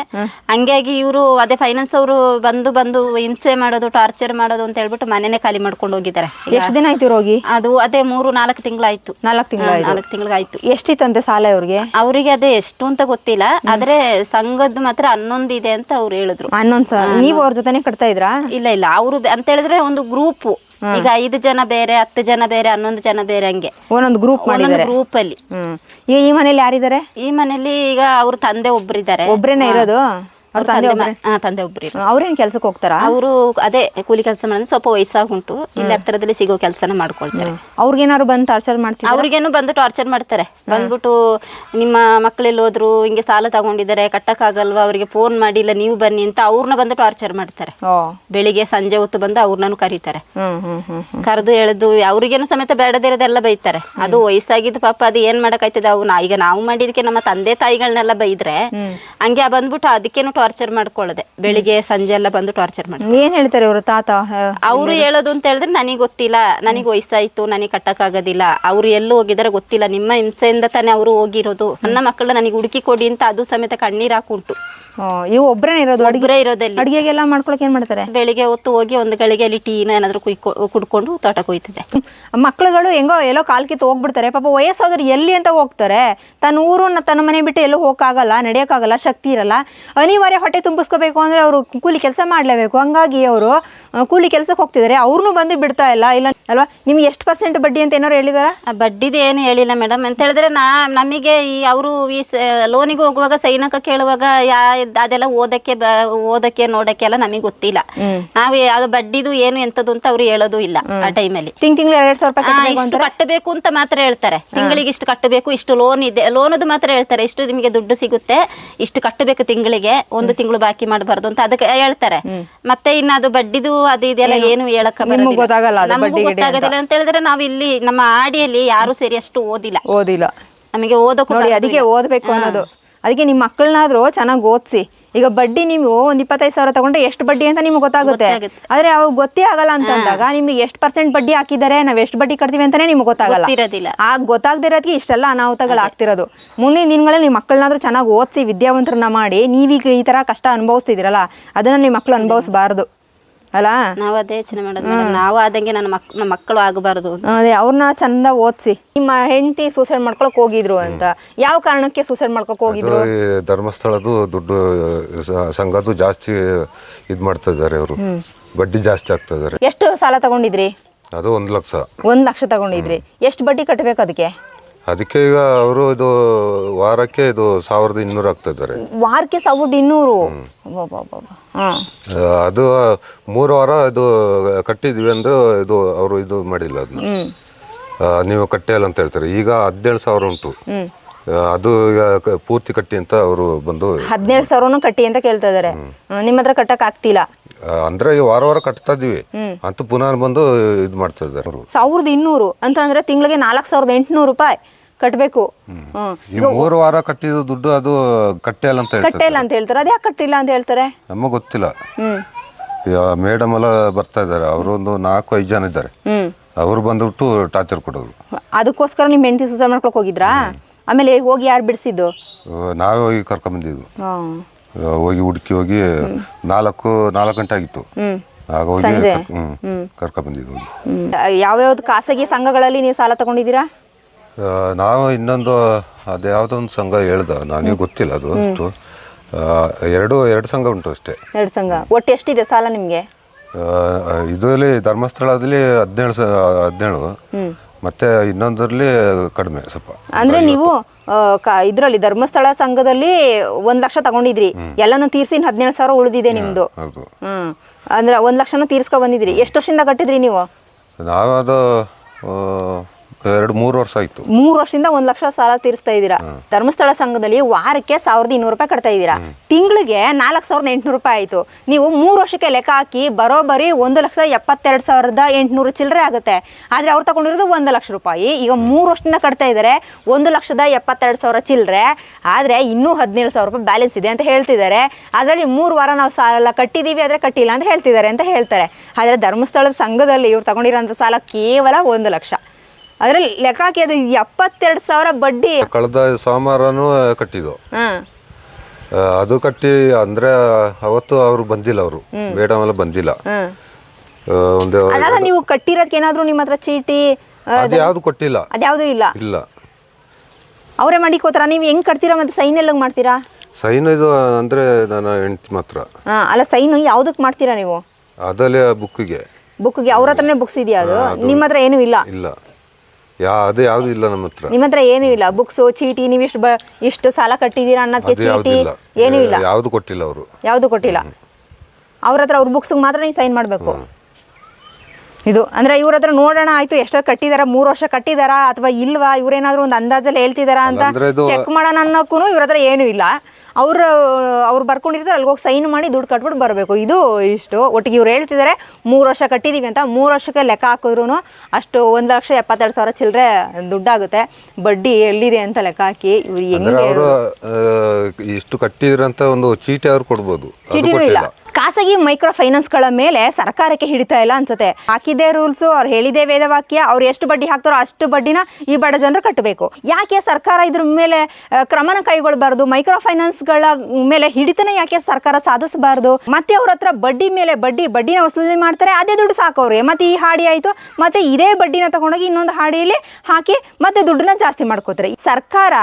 ಹಂಗಾಗಿ ಇವರು ಅದೇ ಫೈನಾನ್ಸ್ ಅವರು ಬಂದು ಬಂದು ಹಿಂಸೆ ಮಾಡೋದು ಟಾರ್ಚರ್ ಮಾಡೋದು ಅಂತ ಹೇಳ್ಬಿಟ್ಟು ಮನೆನೇ ಖಾಲಿ ಮಾಡ್ಕೊಂಡು ಹೋಗಿದ್ದಾರೆ. ಎಷ್ಟು ದಿನ ಆಯ್ತು ರೋಗಿ? ಅದು ಅದೇ ಮೂರು ನಾಲ್ಕು ತಿಂಗಳಾಯ್ತು. ನಾಲ್ಕು ತಿಂಗಳು ಆಯ್ತು ನಾಲ್ಕು ತಿಂಗಳಾಯ್ತು. ಎಷ್ಟಿತ್ತಂತೆ ಸಾಲ ಅವ್ರಿಗೆ? ಅವರಿಗೆ ಅದೇ ಎಷ್ಟು ಅಂತ ಗೊತ್ತಿಲ್ಲ. ಆದ್ರೆ ಸಂಘದ ಮಾತ್ರ ಹನ್ನೊಂದು ಇದೆ ಅಂತ ಅವ್ರು ಹೇಳಿದ್ರು. ಹನ್ನೊಂದು ಸಾವಿರ. ನೀವು ಅವ್ರ ಜೊತೆನೆ ಕಟ್ತಾ ಇದ್ರ? ಇಲ್ಲ ಇಲ್ಲ. ಅವರು ಅಂತ ಹೇಳಿದ್ರೆ ಒಂದು ಗ್ರೂಪ್ ಈಗ ಐದು ಜನ ಬೇರೆ ಹತ್ತು ಜನ ಬೇರೆ ಹನ್ನೊಂದು ಜನ ಬೇರೆ ಹಂಗೆ. ಒಂದೊಂದು ಗ್ರೂಪ್ ಒಂದೊಂದು ಗ್ರೂಪ್ ಅಲ್ಲಿ. ಈ ಮನೇಲಿ ಯಾರಿದ್ದಾರೆ? ಈ ಮನೇಲಿ ಈಗ ಅವ್ರ ತಂದೆ ಒಬ್ರಿದ್ದಾರೆ. ಒಬ್ರೇನೆ ಇರೋದು? ಅವ್ರ ತಂದೆ ಒಬ್ರೇ. ಅವ್ರೇನ್ ಕೆಲ್ಸಕ್ಕೆ ಹೋಗ್ತಾರಾ? ಅವರು ಅದೇ ಕೂಲಿ ಕೆಲಸ ಮಾಡಿದ್ರೆ ಸ್ವಲ್ಪ ವಯಸ್ಸಾಗುಂಟು ಇಲ್ಲಿ ಹತ್ತಿರದಲ್ಲಿ ಸಿಗೋ ಕೆಲಸನ ಮಾಡ್ಕೊಳ್ತಾರೆ. ಅವ್ರಿಗೇನಾದ್ರು ಬಂದು ಟಾರ್ಚರ್ ಮಾಡ್ತಾರೆ ಅವ್ರಿಗೇನು ಬಂದು ಟಾರ್ಚರ್ ಮಾಡ್ತಾರೆ. ಬಂದ್ಬಿಟ್ಟು ನಿಮ್ಮ ಮಕ್ಕಳೆಲ್ಲ ಹೋದ್ರು ಹಿಂಗೆ ಸಾಲ ತಗೊಂಡಿದ್ದಾರೆ ಕಟ್ಟಕ್ಕಾಗಲ್ವಾ ಅವರಿಗೆ ಫೋನ್ ಮಾಡಿಲ್ಲ ನೀವು ಬನ್ನಿ ಅಂತ ಅವ್ರನ್ನ ಬಂದು ಟಾರ್ಚರ್ ಮಾಡ್ತಾರೆ. ಬೆಳಿಗ್ಗೆ ಸಂಜೆ ಹೊತ್ತು ಬಂದು ಅವ್ರನ್ನೂ ಕರೀತಾರೆ. ಕರೆದು ಎಳೆದು ಅವ್ರಿಗೇನು ಸಮೇತ ಬೇಡದಿರೋದೆಲ್ಲ ಬೈತಾರೆ. ಅದು ವಯಸ್ಸಾಗಿದ್ದು ಪಾಪ ಅದು ಏನ್ ಮಾಡಕ್ ಅವು ನಾ ಈಗ ನಾವು ಮಾಡಿದಕ್ಕೆ ನಮ್ಮ ತಂದೆ ತಾಯಿಗಳನ್ನೆಲ್ಲ ಬೈದ್ರೆ ಹಂಗೆ ಬಂದ್ಬಿಟ್ಟು ಅದಕ್ಕೇನು ಟಾರ್ಚರ್ ಮಾಡ್ಕೊಳ್ಳದೆ. ಬೆಳಿಗ್ಗೆ ಸಂಜೆ ಎಲ್ಲ ಬಂದು ಟಾರ್ಚರ್ ಮಾಡ್ತಾರೆ ಏನ್ ಹೇಳ್ತಾರೆ ಇವರು ತಾತ? ಅವ್ರು ಅವರು ಹೇಳೋದು ಅಂತ ಹೇಳಿದ್ರೆ ನನಗೆ ಗೊತ್ತಿಲ್ಲ. ನನಗೆ ವಯಸ್ಸಾಯ್ತು ನನಗೆ ಕಟ್ಟಕ್ಕಾಗೋದಿಲ್ಲ. ಅವ್ರು ಎಲ್ಲೂ ಹೋಗಿದಾರೆ ಗೊತ್ತಿಲ್ಲ. ನಿಮ್ಮ ಹಿಂಸೆಯಿಂದ ತಾನೇ ಅವರು ಹೋಗಿರೋದು. ನನ್ನ ಮಕ್ಕಳು ನನಗೆ ಹುಡುಕಿ ಕೊಡಿ ಅಂತ ಅದು ಸಮೇತ ಕಣ್ಣೀರ್ ಹಾಕುಂಟು. ಇವು ಇರೋದು? ಅಡಿಗೆ ಒಬ್ಬರೇ ಇರೋದಲ್ಲಿ. ಅಡಿಗೆಗೆಲ್ಲ ಮಾಡ್ಕೊಳಕ್ ಏನ್ ಮಾಡ್ತಾರೆ? ಬೆಳಿಗ್ಗೆ ಹೊತ್ತು ಹೋಗಿ ಒಂದು ಗಳಿಗೆ ಅಲ್ಲಿ ಟೀನ ಏನಾದ್ರು ಕುಯ್ಕೊ ಕುಡ್ಕೊಂಡು ತೋಟಕ್ಕೆ ಹೋಯ್ತದೆ ಮಕ್ಕಳುಗಳು ಹೆಂಗೋ ಎಲ್ಲೋ ಕಾಲ್ ಕಿತ್ತು ಹೋಗ್ಬಿಡ್ತಾರೆ. ಪಾಪ ವಯಸ್ಸಾದ್ರು ಎಲ್ಲಿ ಅಂತ ಹೋಗ್ತಾರೆ. ತನ್ನ ಊರು ತನ್ನ ಮನೆ ಬಿಟ್ಟು ಎಲ್ಲೂ ಹೋಗಕ್ಕಾಗಲ್ಲ ನಡೆಯೋಕ್ಕಾಗಲ್ಲ ಶಕ್ತಿ ಇರಲ್ಲ. ಅನಿವಾರ್ಯ ಹೊಟ್ಟೆ ತುಂಬಿಸ್ಕೋಬೇಕು ಅಂದ್ರೆ ಅವರು ಕೂಲಿ ಕೆಲಸ ಮಾಡಲೇಬೇಕು. ಹಂಗಾಗಿ ಅವರು ಕೂಲಿ ಕೆಲಸಕ್ಕೆ ಹೋಗ್ತಿದ್ದಾರೆ ಅವ್ರನ್ನೂ ಬಂದು ಬಿಡ್ತಾ ಇಲ್ಲ. ಇಲ್ಲ ಅಲ್ವಾ? ನಿಮ್ಗೆ ಎಷ್ಟು ಪರ್ಸೆಂಟ್ ಬಡ್ಡಿ ಅಂತ ಏನಾರು ಹೇಳಿದಾರ? ಬಡ್ಡಿದು ಏನು ಹೇಳಿಲ್ಲ ಮೇಡಮ್ ಅಂತ ಹೇಳಿದ್ರೆ ನಾ ನಮಗೆ ಈ ಅವರು ಈ ಲೋನಿಗೆ ಹೋಗುವಾಗ ಸೈನಕ ಕೇಳುವಾಗ ಯಾ ಅದೆಲ್ಲ ಓದಕ್ಕೆ ಓದಕ್ಕೆ ನೋಡಕ್ಕೆ ಎಲ್ಲ ನಮಗೆ ಗೊತ್ತಿಲ್ಲ. ನಾವು ಅದು ಬಡ್ಡಿದು ಏನು ಎಂತದ್ದು ಅಂತ ಅವ್ರು ಹೇಳೋದು ಇಲ್ಲ ಆ ಟೈಮಲ್ಲಿ ತಿಂಗ್ ತಿಂಗಳು ಎರಡ್ ಸಾವಿರ ರೂಪಾಯಿ ಇಷ್ಟು ಕಟ್ಟಬೇಕು ಅಂತ ಮಾತ್ರ ಹೇಳ್ತಾರೆ. ತಿಂಗಳಿಗೆ ಇಷ್ಟು ಕಟ್ಟಬೇಕು ಇಷ್ಟು ಲೋನ್ ಇದೆ. ಲೋನದು ಮಾತ್ರ ಹೇಳ್ತಾರೆ. ಇಷ್ಟು ನಿಮಗೆ ದುಡ್ಡು ಸಿಗುತ್ತೆ ಇಷ್ಟು ಕಟ್ಟಬೇಕು ತಿಂಗಳಿಗೆ. ಒಂದು ತಿಂಗಳು ಬಾಕಿ ಮಾಡಬಾರ್ದು ಅಂತ ಅದಕ್ಕೆ ಹೇಳ್ತಾರೆ. ಮತ್ತೆ ಇನ್ನು ಅದು ಬಡ್ಡಿದು ಅದು ಇದೆಲ್ಲ ಏನು ನಿಮ್ಗ್ ಅಂತ. ಗೊತ್ತಾಗೋದಿಲ್ಲ ಅಂತ. ಹೇಳಿದ್ರೆ ನಾವು ಇಲ್ಲಿ ನಮ್ಮ ಆಡಿಯಲ್ಲಿ ಯಾರು ಸೇರಿ ಅಷ್ಟು ಓದಿಲ್ಲ. ಓದಿಲ್ಲ. ನಮಗೆ ಓದಕ್ಕೆ ಅದಕ್ಕೆ. ಓದಬೇಕು ಅನ್ನೋದು. ಅದಕ್ಕೆ ನಿಮ್ಮ ಮಕ್ಕಳನ್ನಾದ್ರೂ ಚೆನ್ನಾಗಿ ಓದಿಸಿ. ಈಗ ಬಡ್ಡಿ ನೀವು ಒಂದ್ ಇಪ್ಪತ್ತೈದು ಸಾವಿರ ತಗೊಂಡ್ರೆ ಎಷ್ಟು ಬಡ್ಡಿ ಅಂತ ನಿಮ್ಗೆ ಗೊತ್ತಾಗುತ್ತೆ. ಆದ್ರೆ ಅವಾಗ ಗೊತ್ತೇ ಆಗಲ್ಲ ಅಂತ ಅಂದಾಗ ನಿಮ್ಗೆ ಎಷ್ಟು ಪರ್ಸೆಂಟ್ ಬಡ್ಡಿ ಹಾಕಿದ್ದಾರೆ ನಾವ್ ಎಷ್ಟು ಬಡ್ಡಿ ಕಟ್ತೀವಿ ಅಂತಾನೆ ನಿಮ್ಗೆ ಗೊತ್ತಾಗಲ್ಲ. ಆ ಗೊತ್ತಾಗದಿರೋದಕ್ಕೆ ಇಷ್ಟೆಲ್ಲ ಅನಾಹುತಗಳು ಆಗ್ತಿರೋದು. ಮುಂದಿನ ದಿನಗಳಲ್ಲಿ ನಿಮ್ಮ ಮಕ್ಕಳನ್ನಾದ್ರೂ ಚೆನ್ನಾಗಿ ಓದಿಸಿ ವಿದ್ಯಾವಂತರನ್ನ ಮಾಡಿ ನೀವೀಗ ಈ ತರ ಕಷ್ಟ ಅನುಭವಿಸ್ತಿದಿರಲ್ಲ ಅದನ್ನ ನಿಮ್ಮ ಮಕ್ಕಳು ಅನುಭವಿಸಬಾರ್ದು. ಅಲ್ಲ ನಾವು ಅದೇ ಯೋಚನೆ ಮಾಡೋದು ಮೇಡಮ್. ನಾವು ಆದಂಗೆ ನನ್ನ ಮಕ್ ನಮ್ಮ ಮಕ್ಕಳು ಆಗಬಾರ್ದು. ಅದೇ ಅವ್ರನ್ನ ಚಂದ ಓದಿಸಿ. ನಿಮ್ಮ ಹೆಂಡತಿ ಸೂಸೈಡ್ ಮಾಡ್ಕೊಳಕ್ ಹೋಗಿದ್ರು ಅಂತ. ಯಾವ ಕಾರಣಕ್ಕೆ ಸೂಸೈಡ್ ಮಾಡ್ಕೊಕ್ ಹೋಗಿದ್ರು? ಈ ಧರ್ಮಸ್ಥಳದ್ದು ದುಡ್ಡು ಸ- ಸಂಘದ್ದು ಜಾಸ್ತಿ ಇದ್ ಮಾಡ್ತಾ ಇದ್ದಾರೆ ಅವರು. ಬಡ್ಡಿ ಜಾಸ್ತಿ ಆಗ್ತಾ ಇದ್ದಾರೆ. ಎಷ್ಟು ಸಾಲ ತಗೊಂಡಿದ್ರಿ? ಅದು ಒಂದು ಲಕ್ಷ. ಒಂದ್ ಲಕ್ಷ ತಗೊಂಡಿದ್ರಿ. ಎಷ್ಟು ಬಡ್ಡಿ ಕಟ್ಟಬೇಕು ಅದಕ್ಕೆ? ಅದಕ್ಕೆ ಈಗ ಅವರು ಇದು ವಾರಕ್ಕೆ ಇದು ಸಾವಿರದ ಇನ್ನೂರು ಆಗ್ತಾ ಇದ್ದಾರೆ. ವಾರಕ್ಕೆ ಸಾವಿರದ ಇನ್ನೂರು? ಅದು ಮೂರು ವಾರ ಇದು ಕಟ್ಟಿದ್ವಿ ಅಂದ್ರೆ ಇದು ಅವರು ಇದು ಮಾಡಿಲ್ಲ ಅದನ್ನ. ನೀವು ಕಟ್ಟಿಯಲ್ಲ ಅಂತ ಹೇಳ್ತಾರೆ. ಈಗ ಹದಿನೇಳು ಸಾವಿರ ಉಂಟು. ಅದು ಈಗ ಕ- ಪೂರ್ತಿ ಕಟ್ಟಿ ಅಂತ ಅವರು ಬಂದು ಹದಿನೇಳು ಸಾವಿರನು ಕಟ್ಟಿ ಅಂತ ಕೇಳ್ತಾ ಇದಾರೆ. ನಿಮ್ಮ ಹತ್ರ ಕಟ್ಟಕ್ ಆಗ್ತಿಲ್ಲ. ಆ, ಅಂದ್ರೆ ಈ ವಾರ ವಾರ ಕಟ್ತಾ ಇದೀವಿ ಅಂತ ಪುನಃ ಬಂದು ಇದು ಮಾಡ್ತಾ ಇದ್ದಾರೆ ಅವರು. ಸಾವಿರದ ಇನ್ನೂರು ಅಂತ ಅಂದ್ರೆ ತಿಂಗಳಿಗೆ ನಾಲ್ಕು ಸಾವಿರದ ಎಂಟುನೂರು ರೂಪಾಯಿ ಕಟ್ಟಬೇಕು ಈಗ ಈ ಮೂರು ವಾರ ಕಟ್ಟಿದ ದುಡ್ಡು ಅದು ಕಟ್ಟೆ ಇಲ್ಲ ಅಂತ ಕಟ್ಟೆ ಹೇಳ್ತಾರೆ ಇಲ್ಲ ಅಂತ ಹೇಳ್ತಾರೆ. ಅದ್ಯಾಕೆ ಕಟ್ಟಿಲ್ಲ ಅಂತ ಹೇಳ್ತಾರೆ? ನಮಗೆ ಗೊತ್ತಿಲ್ಲ. ಹ್ಮ್. ಮೇಡಮ್ ಎಲ್ಲ ಬರ್ತಾ ಇದ್ದಾರೆ. ಅವರು ಒಂದು ನಾಲ್ಕು ಐದು ಜನ ಇದ್ದಾರೆ. ಹ್ಮ್. ಅವರು ಬಂದ್ಬಿಟ್ಟು ಟಾರ್ಚರ್ ಕೊಡೋರು. ಅದಕ್ಕೋಸ್ಕರ ನಿಮ್ಮ ಹೆಂಡತಿ ಸೂಸೈಡ್ ಮಾಡ್ಕೊಳಕ್ ಹೋಗಿದ್ರಾ? ಆಮೇಲೆ ಹೋಗಿ ಯಾರು ಬಿಡಿಸಿದ್ದು? ನಾವೇ ಹೋಗಿ ಕರ್ಕೊಂಬಂದಿದ್ವು ಹೋಗಿ ಹುಡುಕಿ ಹೋಗಿ ನಾಲ್ಕು ನಾಲ್ಕು ಗಂಟೆ ಆಗಿತ್ತು. ಆಗ ಹೋಗಿ ಸಂಜೆ? ಹ್ಮ್ ಕರ್ಕೊಂಬಂದಿದ್ವು ಹೋಗಿ ಯಾವ್ಯಾವ್ದು ಖಾಸಗಿ ಸಂಘಗಳಲ್ಲಿ ನೀವು ಸಾಲ ತಗೊಂಡಿದ್ದೀರಾ? ಆ, ನಾವು ಇನ್ನೊಂದು ಅದು ಯಾವುದೋ ಒಂದು ಸಂಘ ಹೇಳ್ದ ನನಗೆ ಗೊತ್ತಿಲ್ಲ ಅದು ಅಷ್ಟು. ಆ, ಎರಡು ಎರಡು ಸಂಘ ಉಂಟು ಅಷ್ಟೇ. ಎರಡು ಸಂಘ. ಒಟ್ಟು ಎಷ್ಟಿದೆ ಸಾಲ ನಿಮಗೆ? ಆ, ಇದರಲ್ಲಿ ಧರ್ಮಸ್ಥಳದಲ್ಲಿ ಹದಿನೇಳು ಸ ಹದಿನೇಳು. ಮತ್ತೆ ಇನ್ನೊಂದರಲ್ಲಿ ಕಡಿಮೆ ಸ್ವಲ್ಪ. ಅಂದ್ರೆ ನೀವು ಆ, ಕ- ಇದ್ರಲ್ಲಿ ಧರ್ಮಸ್ಥಳ ಸಂಘದಲ್ಲಿ ಒಂದ್ ಲಕ್ಷ ತಗೊಂಡಿದ್ರಿ. ಎಲ್ಲಾನು ತೀರ್ಸಿ ಹದಿನೇಳು ಸಾವಿರ ಉಳಿದಿದೆ ನಿಮ್ದು. ಹೌದು. ಹ್ಮ್. ಅಂದ್ರೆ ಒಂದ್ ಲಕ್ಷನ ತೀರ್ಸ್ಕೊ ಬಂದಿದ್ರಿ. ಎಷ್ಟು ವರ್ಷದಿಂದ ಕಟ್ಟಿದ್ರಿ ನೀವು? ನಾವು ಅದು ಆ, ಎರಡು ಮೂರು ವರ್ಷ ಆಯ್ತು. ಮೂರು ವರ್ಷದಿಂದ ಒಂದ್ ಲಕ್ಷ ಸಾಲ ತೀರಿಸ್ತಾ ಇದ್ದೀರಾ. ಧರ್ಮಸ್ಥಳ ಸಂಘದಲ್ಲಿ ವಾರಕ್ಕೆ ಸಾವಿರದ ಇನ್ನೂರು ರೂಪಾಯಿ ಕಟ್ತಾ ಇದ್ದೀರಾ. ತಿಂಗಳಿಗೆ ನಾಲ್ಕು ಸಾವಿರದ ಎಂಟುನೂರು ರೂಪಾಯಿ ಆಯ್ತು. ನೀವು ಮೂರು ವರ್ಷಕ್ಕೆ ಲೆಕ್ಕ ಹಾಕಿ ಬರೋಬ್ಬರಿ ಒಂದು ಲಕ್ಷ ಎಪ್ಪತ್ತೆರಡು ಸಾವಿರದ ಎಂಟುನೂರು ಚಿಲ್ಲರೆ ಆಗುತ್ತೆ. ಆದ್ರೆ ಅವ್ರು ತಗೊಂಡಿರೋದು ಒಂದು ಲಕ್ಷ ರೂಪಾಯಿ. ಈಗ ಮೂರು ವರ್ಷದಿಂದ ಕಟ್ತಾ ಇದ್ದಾರೆ ಒಂದು ಲಕ್ಷದ ಎಪ್ಪತ್ತೆರಡು ಸಾವಿರ ಚಿಲ್ಲರೆ. ಆದ್ರೆ ಇನ್ನೂ ಹದಿನೇಳು ಸಾವಿರ ರೂಪಾಯಿ ಬ್ಯಾಲೆನ್ಸ್ ಇದೆ ಅಂತ ಹೇಳ್ತಿದ್ದಾರೆ. ಅದರಲ್ಲಿ ಮೂರು ವಾರ ನಾವು ಸಾಲ ಕಟ್ಟಿದೀವಿ ಆದ್ರೆ ಕಟ್ಟಿಲ್ಲ ಅಂತ ಹೇಳ್ತಿದ್ದಾರೆ ಅಂತ ಹೇಳ್ತಾರೆ. ಆದ್ರೆ ಧರ್ಮಸ್ಥಳದ ಸಂಘದಲ್ಲಿ ಇವ್ರು ತಗೊಂಡಿರೋಂಥ ಸಾಲ ಕೇವಲ ಒಂದು ಲಕ್ಷ. ಅದರಲ್ಲಿ ಲೆಕ್ಕ ಹಾಕಿ ಅದು ಎಪ್ಪತ್ತೆರಡು ಸಾವಿರ ಬಡ್ಡಿ. ಕಳೆದ ಸೋಮವಾರನೂ ಕಟ್ಟಿದ್ದು. ಹಾಂ. ಆ, ಅದು ಕಟ್ಟಿ ಅಂದ್ರೆ ಅವತ್ತು ಅವ್ರು ಬಂದಿಲ್ಲ ಅವರು. ಮೇಡಮ್ ಎಲ್ಲ ಬಂದಿಲ್ಲ. ಹಾಂ. ಆ, ಒಂದು ನೀವು ಕಟ್ಟಿರೋದಕ್ಕೆ ಏನಾದರೂ ನಿಮ್ಮ ಹತ್ರ ಚೀಟಿ ಅದು ಯಾವುದು ಕೊಟ್ಟಿಲ್ಲ. ಅದ್ಯಾವುದೂ ಇಲ್ಲ? ಇಲ್ಲ. ಅವರೇ ಮಾಡಿಕೋತಾರ? ನೀವು ಹೆಂಗ್ ಕಟ್ತೀರಾ ಮತ್ತೆ ಸೈನ್ ಎಲ್ಲ ಮಾಡ್ತೀರಾ? ಸೈನ್ ಇದು ಅಂದ್ರೆ ನನ್ನ ಹೆಂಡತಿ ಮಾತ್ರ. ಹಾಂ ಅಲ್ಲ ಸೈನ್ ಯಾವುದಕ್ಕೆ ಮಾಡ್ತೀರಾ ನೀವು? ಅದಲ್ಲೇ ಬುಕ್ಕಿಗೆ. ಬುಕ್ಗೆ ಅವ್ರ ಹತ್ರನೇ ಬುಕ್ಸ್ ಇದೆಯಾ ಅದು ನಿಮ್ಮ ಹತ್ರ ಏನು ಇಲ್ಲ? ಇಲ್ಲ. ಯಾ ಅದು ಯಾವುದು ಇಲ್ಲ ನಮ್ಮ ಹತ್ರ. ನಿಮ್ಮ ಹತ್ರ ಏನೂ ಇಲ್ಲ. ಬುಕ್ಸು ಚೀಟಿ ನೀವು ಇಷ್ಟು ಬ ಇಷ್ಟು ಸಾಲ ಕಟ್ಟಿದ್ದೀರಾ ಅನ್ನೋದಕ್ಕೆ ಅದು ಯಾವುದು ಚೀಟಿ ಇಲ್ಲ. ಏನೂ ಇಲ್ಲ. ಯಾವುದು ಕೊಟ್ಟಿಲ್ಲ ಅವರು. ಯಾವುದು ಕೊಟ್ಟಿಲ್ಲ. ಅವ್ರ ಹತ್ರ ಅವ್ರ ಬುಕ್ಸ್ಗೆ ಮಾತ್ರ ನೀವು ಸೈನ್ ಮಾಡಬೇಕು. ಇದು ಅಂದ್ರೆ ಇವ್ರ ಹತ್ರ ನೋಡೋಣ ಆಯ್ತು ಎಷ್ಟೋ ಕಟ್ಟಿದಾರ ಮೂರು ವರ್ಷ ಕಟ್ಟಿದಾರಾ ಅಥವಾ ಇಲ್ವಾ? ಇವ್ರೇನಾದ್ರೂ ಒಂದು ಅಂದಾಜಲ್ಲಿ ಹೇಳ್ತಿದಾರಾ ಅಂತ ಚೆಕ್ ಮಾಡೋಣ ಅನ್ನೋಕ್ಕೂ ಇವ್ರ ಹತ್ರ ಏನೂ ಇಲ್ಲ. ಅವ್ರು ಅವ್ರು ಬರ್ಕೊಂಡಿರ್ತಾರೆ ಅಲ್ಲಿ ಹೋಗಿ ಸೈನ್ ಮಾಡಿ ದುಡ್ಡು ಕಟ್ಬಿಟ್ಟು ಬರಬೇಕು. ಇದು ಇಷ್ಟು. ಒಟ್ಟಿಗೆ ಇವ್ರು ಹೇಳ್ತಿದ್ದಾರೆ ಮೂರು ವರ್ಷ ಕಟ್ಟಿದೀವಿ ಅಂತ. ಮೂರು ವರ್ಷಕ್ಕೆ ಲೆಕ್ಕ ಹಾಕಿದ್ರು ಅಷ್ಟು ಒಂದು ಲಕ್ಷ ಎಪ್ಪತ್ತೆರಡು ಸಾವಿರ ಚಿಲ್ಲರೆ ದುಡ್ಡಾಗುತ್ತೆ. ಬಡ್ಡಿ ಎಲ್ಲಿದೆ ಅಂತ ಲೆಕ್ಕ ಹಾಕಿ ಇವ್ರು ಹೆಂಗೆ ಇಷ್ಟು ಕಟ್ಟಿದ್ರಂತ ಒಂದು ಚೀಟಿ ಅವ್ರು ಕೊಡ್ಬೋದು. ಚೀಟಿನೂ ಇಲ್ಲ. ಖಾಸಗಿ ಮೈಕ್ರೋ ಫೈನಾನ್ಸ್ಗಳ ಮೇಲೆ ಸರ್ಕಾರಕ್ಕೆ ಹಿಡಿತಾ ಇಲ್ಲ ಅನ್ಸುತ್ತೆ. ಹಾಕಿದ್ದೇ ರೂಲ್ಸು, ಅವ್ರು ಹೇಳಿದೆ ವೇದವಾಕ್ಯ, ಅವ್ರು ಎಷ್ಟು ಬಡ್ಡಿ ಹಾಕ್ತಾರೋ ಅಷ್ಟು ಬಡ್ಡಿನ ಈ ಬಡ ಜನರು ಕಟ್ಟಬೇಕು. ಯಾಕೆ ಸರ್ಕಾರ ಇದ್ರ ಮೇಲೆ ಕ್ರಮನ ಕೈಗೊಳ್ಳಬಾರ್ದು ಮೈಕ್ರೋ ಫೈನಾನ್ಸ್ಗಳ ಮೇಲೆ ಹಿಡಿತನ ಯಾಕೆ ಸರ್ಕಾರ ಸಾಧಿಸಬಾರ್ದು? ಮತ್ತೆ ಅವ್ರ ಹತ್ರ ಬಡ್ಡಿ ಮೇಲೆ ಬಡ್ಡಿ, ಬಡ್ಡಿನ ವಸೂಲಿ ಮಾಡ್ತಾರೆ, ಅದೇ ದುಡ್ಡು ಸಾಕು ಅವ್ರಿಗೆ. ಮತ್ತೆ ಈ ಹಾಡಿ ಆಯಿತು, ಮತ್ತೆ ಇದೇ ಬಡ್ಡಿನ ತಗೊಂಡೋಗಿ ಇನ್ನೊಂದು ಹಾಡಿಯಲ್ಲಿ ಹಾಕಿ ಮತ್ತೆ ದುಡ್ಡನ್ನ ಜಾಸ್ತಿ ಮಾಡ್ಕೋತಾರೆ. ಸರ್ಕಾರ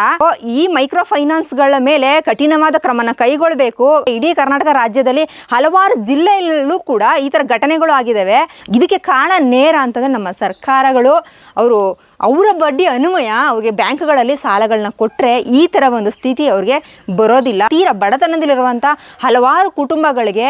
ಈ ಮೈಕ್ರೋ ಫೈನಾನ್ಸ್ಗಳ ಮೇಲೆ ಕಠಿಣವಾದ ಕ್ರಮನ ಕೈಗೊಳ್ಳಬೇಕು ಇಡೀ ಕರ್ನಾಟಕ ರಾಜ್ಯದಲ್ಲಿ ಹಲವಾರು ಜಿಲ್ಲೆಯಲ್ಲೂ ಕೂಡ ಈ ಥರ ಘಟನೆಗಳು ಆಗಿದ್ದಾವೆ. ಇದಕ್ಕೆ ಕಾರಣ ನೇರ ಅಂತಂದರೆ ನಮ್ಮ ಸರ್ಕಾರಗಳು ಅವರು ಅವರ ಬಡ್ಡಿ ಅನ್ವಯ ಅವ್ರಿಗೆ ಬ್ಯಾಂಕ್ಗಳಲ್ಲಿ ಸಾಲಗಳನ್ನ ಕೊಟ್ಟರೆ ಈ ಥರ ಒಂದು ಸ್ಥಿತಿ ಅವ್ರಿಗೆ ಬರೋದಿಲ್ಲ. ತೀರಾ ಬಡತನದಲ್ಲಿರುವಂಥ ಹಲವಾರು ಕುಟುಂಬಗಳಿಗೆ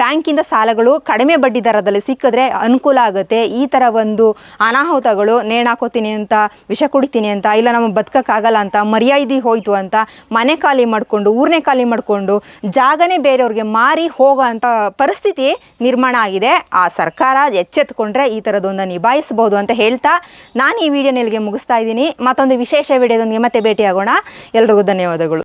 ಬ್ಯಾಂಕಿಂದ ಸಾಲಗಳು ಕಡಿಮೆ ಬಡ್ಡಿ ದರದಲ್ಲಿ ಸಿಕ್ಕಿದ್ರೆ ಅನುಕೂಲ ಆಗುತ್ತೆ. ಈ ಥರ ಒಂದು ಅನಾಹುತಗಳು ನೇಣಾಕೋತೀನಿ ಅಂತ, ವಿಷ ಕುಡಿತೀನಿ ಅಂತ, ಇಲ್ಲ ನಮ್ಮ ಬದುಕಕ್ಕಾಗಲ್ಲ ಅಂತ, ಮರ್ಯಾದೆ ಹೋಯಿತು ಅಂತ ಮನೆ ಖಾಲಿ ಮಾಡಿಕೊಂಡು, ಊರನೇ ಖಾಲಿ ಮಾಡಿಕೊಂಡು ಜಾಗನೇ ಬೇರೆಯವ್ರಿಗೆ ಮಾರಿ ಹೋಗೋ ಅಂಥ ಪರಿಸ್ಥಿತಿ ನಿರ್ಮಾಣ ಆಗಿದೆ. ಆ ಸರ್ಕಾರ ಎಚ್ಚೆತ್ಕೊಂಡ್ರೆ ಈ ಥರದೊಂದು ನಿಭಾಯಿಸಬಹುದು ಅಂತ ಹೇಳ್ತಾ ನಾನು ಈ ವಿಡಿಯೋ ಇಲ್ಲಿಗೆ ಮುಗಿಸ್ತಾ ಇದ್ದೀನಿ. ಮತ್ತೊಂದು ವಿಶೇಷ ವಿಡಿಯೋದೊಂದಿಗೆ ಮತ್ತೆ ಭೇಟಿಯಾಗೋಣ. ಎಲ್ರಿಗೂ ಧನ್ಯವಾದಗಳು.